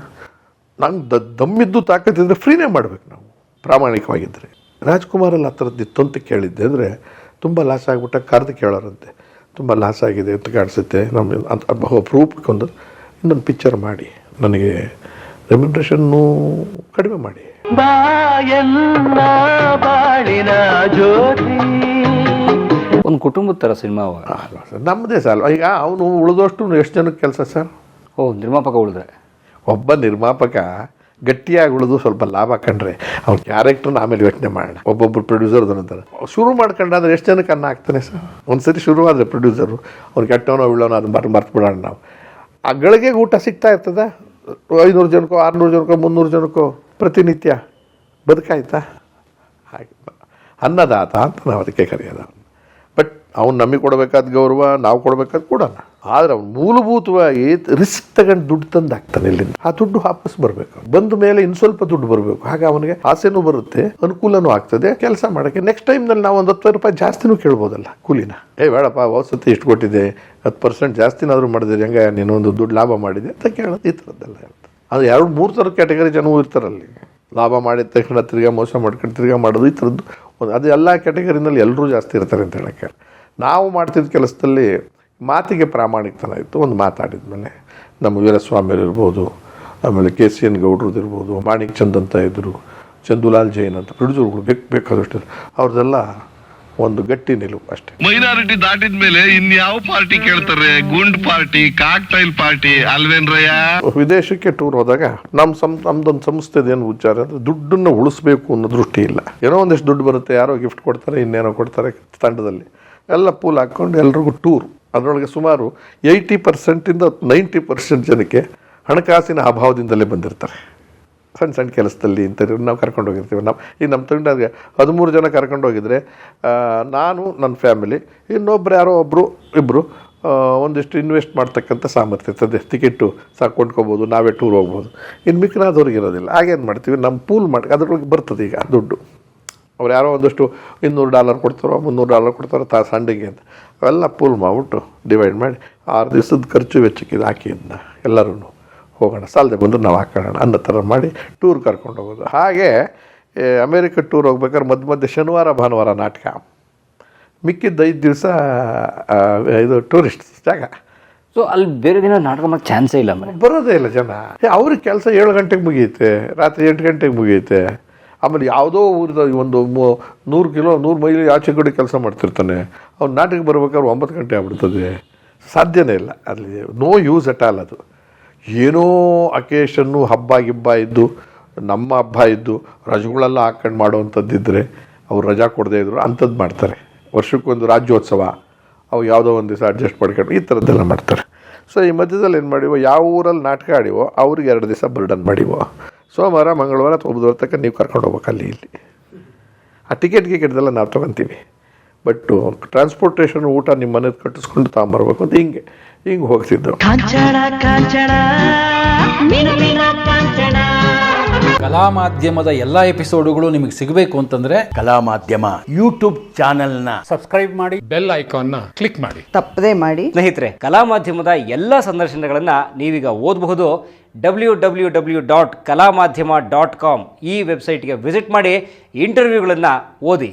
ನಂಗೆ ದ, ದಮ್ಮಿದ್ದು ತಾಕತ್ತಿದ್ರೆ ಫ್ರೀನೇ ಮಾಡಬೇಕು ನಾವು ಪ್ರಾಮಾಣಿಕವಾಗಿದ್ದರೆ ರಾಜ್ಕುಮಾರಲ್ಲಿ ಆ ಥರದ್ದು ಇತ್ತು ಅಂತ ಕೇಳಿದ್ದೆ. ಅಂದರೆ ತುಂಬ ಲಾಸ್ ಆಗಿಬಿಟ್ಟ ಕರೆದು ಕೇಳೋರಂತೆ. ತುಂಬ ಲಾಸ್ ಆಗಿದೆ ಅಂತ ಕಾಣಿಸುತ್ತೆ. ನಮ್ಮ ಅಂತ ಒಂದು ಇನ್ನೊಂದು ಪಿಕ್ಚರ್ ಮಾಡಿ. ನನಗೆ ರೆಮ್ಯುನರೇಷನ್ನು ಕಡಿಮೆ ಮಾಡಿ. ಒಂದು ಕುಟುಂಬದ ಥರ ಸಿನಿಮಾ ನಮ್ಮದೇ ಸಾಲ ಈಗ ಅವನು ಉಳಿದಷ್ಟು ಎಷ್ಟು ಜನಕ್ಕೆ ಕೆಲಸ ಸರ್? ಓ ನಿರ್ಮಾಪಕ ಉಳಿದ್ರೆ. ಒಬ್ಬ ನಿರ್ಮಾಪಕ ಗಟ್ಟಿಯಾಗಿ ಉಳಿದು ಸ್ವಲ್ಪ ಲಾಭ ಕಂಡ್ರೆ ಅವ್ನ ಕ್ಯಾರೆಕ್ಟರ್ನ ಆಮೇಲೆ ಯೋಚನೆ ಮಾಡೋಣ. ಒಬ್ಬೊಬ್ರು ಪ್ರೊಡ್ಯೂಸರ್ ಅಂತಾರೆ, ಶುರು ಮಾಡ್ಕೊಂಡಾದ್ರೆ ಎಷ್ಟು ಜನಕ್ಕೆ ಅನ್ನ ಆಗ್ತಾನೆ ಸರ್? ಒಂದ್ಸರಿ ಶುರು ಆದರೆ ಪ್ರೊಡ್ಯೂಸರು ಅವ್ರು ಕೆಟ್ಟವನೋ ಉಳ್ಳವನೋ ಅದನ್ನ ಮರ್ ಮರ್ತು ಬಿಡೋಣ ನಾವು. ಆ ಗಳಿಗೆ ಊಟ ಸಿಗ್ತಾ ಇರ್ತದ? ಐನೂರು ಜನಕ್ಕೋ, ಆರುನೂರು ಜನಕ್ಕೋ, ಮುನ್ನೂರು ಜನಕ್ಕೋ ಪ್ರತಿನಿತ್ಯ ಬದುಕಾಯ್ತಾ? ಹಾಗೆ ಅನ್ನದಾತ ಅಂತ ನಾವು ಅದಕ್ಕೆ ಕರೆಯೋದು. ಬಟ್ ಅವ್ನು ನಮಗೆ ಕೊಡಬೇಕಾದ ಗೌರವ, ನಾವು ಕೊಡಬೇಕಾದ ಕೊಡೋಣ. ಆದರೆ ಅವ್ನು ಮೂಲಭೂತವಾಗಿ ರಿಸ್ಕ್ ತಗೊಂಡು ದುಡ್ಡು ತಂದು ಹಾಕ್ತಾನೆ ಇಲ್ಲಿಂದ. ಆ ದುಡ್ಡು ವಾಪಸ್ ಬರಬೇಕು. ಬಂದ ಮೇಲೆ ಇನ್ನು ಸ್ವಲ್ಪ ದುಡ್ಡು ಬರಬೇಕು. ಹಾಗೆ ಅವನಿಗೆ ಆಸೆನೂ ಬರುತ್ತೆ, ಅನುಕೂಲನೂ ಆಗ್ತದೆ. ಕೆಲಸ ಮಾಡೋಕ್ಕೆ ನೆಕ್ಸ್ಟ್ ಟೈಮ್ನಲ್ಲಿ ನಾವು ಒಂದು ಹತ್ತು ರೂಪಾಯಿ ಜಾಸ್ತಿನೂ ಕೇಳ್ಬೋದಲ್ಲ ಕೂಲಿನ. ಏ, ಬೇಡಪ್ಪ ವಸತಿ ಇಷ್ಟು ಕೊಟ್ಟಿದೆ ಹತ್ತು ಪರ್ಸೆಂಟ್ ಜಾಸ್ತಿನಾದರೂ ಮಾಡಿದ್ರೆ ಹೆಂಗೆ ನೀನು ಒಂದು ದುಡ್ಡು ಲಾಭ ಮಾಡಿದೆ ಅಂತ ಕೇಳೋದು. ಈ ಥರದ್ದೆಲ್ಲ ಹೇಳ್ತಾರೆ ಅದು ಎರಡು, ಮೂರು ಥರದ ಕ್ಯಾಟಗರಿ ಜನವೂ ಇರ್ತಾರಲ್ಲಿ ಲಾಭ ಮಾಡಿದ ತಕ್ಷಣ ತಿರ್ಗಾ ಮೋಸ ಮಾಡ್ಕೊಂಡು ತಿರ್ಗಾ ಮಾಡೋದು ಈ ಥರದ್ದು ಒಂದು, ಅದು ಎಲ್ಲ ಕ್ಯಾಟಗರಿನಲ್ಲಿ ಎಲ್ಲರೂ ಜಾಸ್ತಿ ಇರ್ತಾರೆ ಅಂತ ಹೇಳೋಕ್ಕೆ. ನಾವು ಮಾಡ್ತಿದ್ದ ಕೆಲಸದಲ್ಲಿ ಮಾತಿಗೆ ಪ್ರಾಮಾಣಿಕತನ ಇತ್ತು, ಒಂದು ಮಾತಾಡಿದ ಮೇಲೆ. ನಮ್ಮ ವೀರಸ್ವಾಮಿಯರು ಇರ್ಬೋದು, ಆಮೇಲೆ ಕೆ ಸಿ ಎನ್ ಗೌಡ್ರದ್ದು ಇರ್ಬೋದು, ಮಾಣಿಕ್ ಚಂದ್ ಅಂತ ಇದ್ದರು ಚಂದುಲಾಲ್ ಜೈನ್ ಅಂತ ಪ್ರೊಡ್ಯೂಸರ್ಗಳು ಬೇಕು, ಬೇಕಾದಷ್ಟು ಅವ್ರದ್ದೆಲ್ಲ ಒಂದು ಗಟ್ಟಿ ನಿಲುವು ಅಷ್ಟೇ. ಮೈನಾರಿಟಿ ದಾಟಿದ ಮೇಲೆ ಇನ್ಯಾವ ಪಾರ್ಟಿ ಕೇಳ್ತಾರೆ? ಗುಂಡ್ ಪಾರ್ಟಿ ಕಾಕ್ಟೈಲ್ ಪಾರ್ಟಿ ಅಲ್ವೇನ್ರಯ್ಯ? ವಿದೇಶಕ್ಕೆ ಟೂರ್ ಹೋದಾಗ ನಮ್ ಸಂ ನಮ್ದೊಂದು ಸಂಸ್ಥೆದು ಏನು ವಿಚಾರ ಅಂದ್ರೆ ದುಡ್ಡನ್ನು ಉಳಿಸ್ಬೇಕು ಅನ್ನೋ ದೃಷ್ಟಿ ಇಲ್ಲ. ಏನೋ ಒಂದಿಷ್ಟು ದುಡ್ಡು ಬರುತ್ತೆ ಯಾರೋ ಗಿಫ್ಟ್ ಕೊಡ್ತಾರೆ ಇನ್ನೇನೋ ಕೊಡ್ತಾರೆ ತಂಡದಲ್ಲಿ. ಎಲ್ಲ ಪೂಲ್ ಹಾಕೊಂಡು ಎಲ್ರಿಗೂ ಟೂರ್. ಅದರೊಳಗೆ ಸುಮಾರು ಏಯ್ಟಿ ಪರ್ಸೆಂಟಿಂದ ನೈಂಟಿ ಪರ್ಸೆಂಟ್ ಜನಕ್ಕೆ ಹಣಕಾಸಿನ ಅಭಾವದಿಂದಲೇ ಬಂದಿರ್ತಾರೆ. ಸಣ್ಣ ಸಣ್ಣ ಕೆಲಸದಲ್ಲಿ ಇಂಥವ್ರು ನಾವು ಕರ್ಕೊಂಡು ಹೋಗಿರ್ತೀವಿ. ನಾವು ಈ ನಮ್ಮ ತಂಡಗೆ ಹದಿಮೂರು ಜನ ಕರ್ಕೊಂಡು ಹೋಗಿದ್ರೆ ನಾನು ನನ್ನ ಫ್ಯಾಮಿಲಿ, ಇನ್ನೊಬ್ರು ಯಾರೋ ಒಬ್ಬರು ಇಬ್ಬರು ಒಂದಿಷ್ಟು ಇನ್ವೆಸ್ಟ್ ಮಾಡ್ತಕ್ಕಂಥ ಸಾಮರ್ಥ್ಯ ಇರ್ತದೆ. ಟಿಕೆಟು ಸಾಕು ಕೊಂಡ್ಕೊಬೋದು, ನಾವೇ ಟೂರ್ ಹೋಗ್ಬೋದು. ಇನ್ನು ಮಿಕ್ಕಿನಾದವ್ರಿಗೆ ಇರೋದಿಲ್ಲ. ಹಾಗೇನು ಮಾಡ್ತೀವಿ? ನಮ್ಮ ಪೂಲ್ ಮಾಡಿ ಅದ್ರೊಳಗೆ ಬರ್ತದೆ ಈಗ ದುಡ್ಡು. ಅವ್ರು ಯಾರೋ ಒಂದಷ್ಟು ಇನ್ನೂರು ಡಾಲರ್ ಕೊಡ್ತಾರೋ, ಮುನ್ನೂರು ಡಾಲರ್ ಕೊಡ್ತಾರೋ, ತಾ ಸಂಡಿಗೆ ಅಂತ. ಅವೆಲ್ಲ ಪೂಲ್ ಮಾಡಿಬಿಟ್ಟು ಡಿವೈಡ್ ಮಾಡಿ ಆರು ದಿವಸದ ಖರ್ಚು ವೆಚ್ಚಕ್ಕೆ ಇದು ಹಾಕಿ ಇದನ್ನ ಎಲ್ಲರೂ ಹೋಗೋಣ ಸಾಲದೆ ಬಂದು ನಾವು ಹಾಕೋಣ ಅನ್ನೋ ಥರ ಮಾಡಿ ಟೂರ್ ಕರ್ಕೊಂಡು ಹೋಗೋದು. ಹಾಗೆ ಅಮೇರಿಕ ಟೂರ್ ಹೋಗ್ಬೇಕಾದ್ರೆ ಮಧ್ಯ ಮಧ್ಯೆ ಶನಿವಾರ ಭಾನುವಾರ ನಾಟಕ. ಮಿಕ್ಕಿದ್ದ ಐದು ದಿವಸ ಇದು ಟೂರಿಸ್ಟ್ ಜಾಗ. ಸೊ ಅಲ್ಲಿ ಬೇರೆ ದಿನ ನಾಟಕ ಮಾಡೋಕೆ ಚಾನ್ಸೇ ಇಲ್ಲ ಮನೆ ಬರೋದೇ ಇಲ್ಲ ಜನ. ಏ, ಅವ್ರಿಗೆ ಕೆಲಸ ಏಳು ಗಂಟೆಗೆ ಮುಗಿಯುತ್ತೆ ರಾತ್ರಿ ಎಂಟು ಗಂಟೆಗೆ ಮುಗಿಯುತ್ತೆ. ಆಮೇಲೆ ಯಾವುದೋ ಊರಿದ ಒಂದು ಮೂ- ನೂರು ಕಿಲೋ ನೂರು ಮೈಲಿ ಆಚೆ ಕಡೆ ಕೆಲಸ ಮಾಡ್ತಿರ್ತಾನೆ. ಅವ್ನು ನಾಟಕ ಬರ್ಬೇಕಾದ್ರೆ ಒಂಬತ್ತು ಗಂಟೆ ಆಗ್ಬಿಡ್ತದೆ. ಸಾಧ್ಯನೇ ಇಲ್ಲ. ಅಲ್ಲಿ ನೋ ಯೂಸ್ ಅಟ್ ಆಲ್ ಅದು. ಏನೋ ಅಕೇಶನ್ನು ಹಬ್ಬ ಗಿಬ್ಬ ಇದ್ದು, ನಮ್ಮ ಹಬ್ಬ ಇದ್ದು, ರಜೆಗಳೆಲ್ಲ ಹಾಕೊಂಡು ಮಾಡೋವಂಥದ್ದಿದ್ದರೆ ಅವ್ರು ರಜಾ ಕೊಡದೇ ಇದ್ರು, ಅಂಥದ್ದು ಮಾಡ್ತಾರೆ. ವರ್ಷಕ್ಕೊಂದು ರಾಜ್ಯೋತ್ಸವ, ಅವು ಯಾವುದೋ ಒಂದು ದಿವಸ ಅಡ್ಜಸ್ಟ್ ಮಾಡ್ಕೊಂಡು ಈ ಥರದ್ದೆಲ್ಲ ಮಾಡ್ತಾರೆ. ಸೊ ಈ ಮಧ್ಯದಲ್ಲಿ ಏನು ಮಾಡಿವೋ, ಯಾವ ಊರಲ್ಲಿ ನಾಟಕ ಆಡಿವೋ, ಅವ್ರಿಗೆ ಎರಡು ದಿವಸ ಬರ್ಡನ್ ಮಾಡಿವೋ. ಸೋಮವಾರ, ಮಂಗಳವಾರ ಅಥವಾ ಬುಧವಾರ ತನಕ ನೀವು ಕರ್ಕೊಂಡು ಹೋಗ್ಬೇಕು ಅಲ್ಲಿ ಇಲ್ಲಿ. ಆ ಟಿಕೆಟ್ ಗಿಕೆಟ್ದೆಲ್ಲ ನಾವು ತೊಗೊತೀವಿ. ಬಟ್ಟು ಟ್ರಾನ್ಸ್ಪೋರ್ಟೇಷನ್ ಊಟ ನಿಮ್ಮ ಮನೆದು ಕಟ್ಟಿಸ್ಕೊಂಡು ತಾಂಬರ್ಬೇಕು ಅಂತ ಹಿಂಗೆ ಹಿಂಗೆ ಮೀನ ಕಲಾ ಮಾಧ್ಯಮದ ಎಲ್ಲ ಎಪಿಸೋಡುಗಳು ನಿಮಗೆ ಸಿಗಬೇಕು ಅಂತಂದ್ರೆ ಕಲಾ ಮಾಧ್ಯಮ ಯೂಟ್ಯೂಬ್ ಚಾನಲ್ನ ಸಬ್ಸ್ಕ್ರೈಬ್ ಮಾಡಿ ಬೆಲ್ ಐಕಾನ್ನ ಕ್ಲಿಕ್ ಮಾಡಿ. ತಪ್ಪದೇ ಮಾಡಿ. ಸ್ನೇಹಿತರೆ ಕಲಾ ಮಾಧ್ಯಮದ ಎಲ್ಲ ಸಂದರ್ಶನಗಳನ್ನು ನೀವೀಗ ಓದಬಹುದು. ಡಬ್ಲ್ಯೂ ಡಬ್ಲ್ಯೂ ಡಬ್ಲ್ಯೂ ಡಾಟ್ ಕಲಾ ಮಾಧ್ಯಮ ಡಾಟ್ ಕಾಮ್ ಈ ವೆಬ್ಸೈಟ್ಗೆ ವಿಸಿಟ್ ಮಾಡಿ ಇಂಟರ್ವ್ಯೂಗಳನ್ನು ಓದಿ.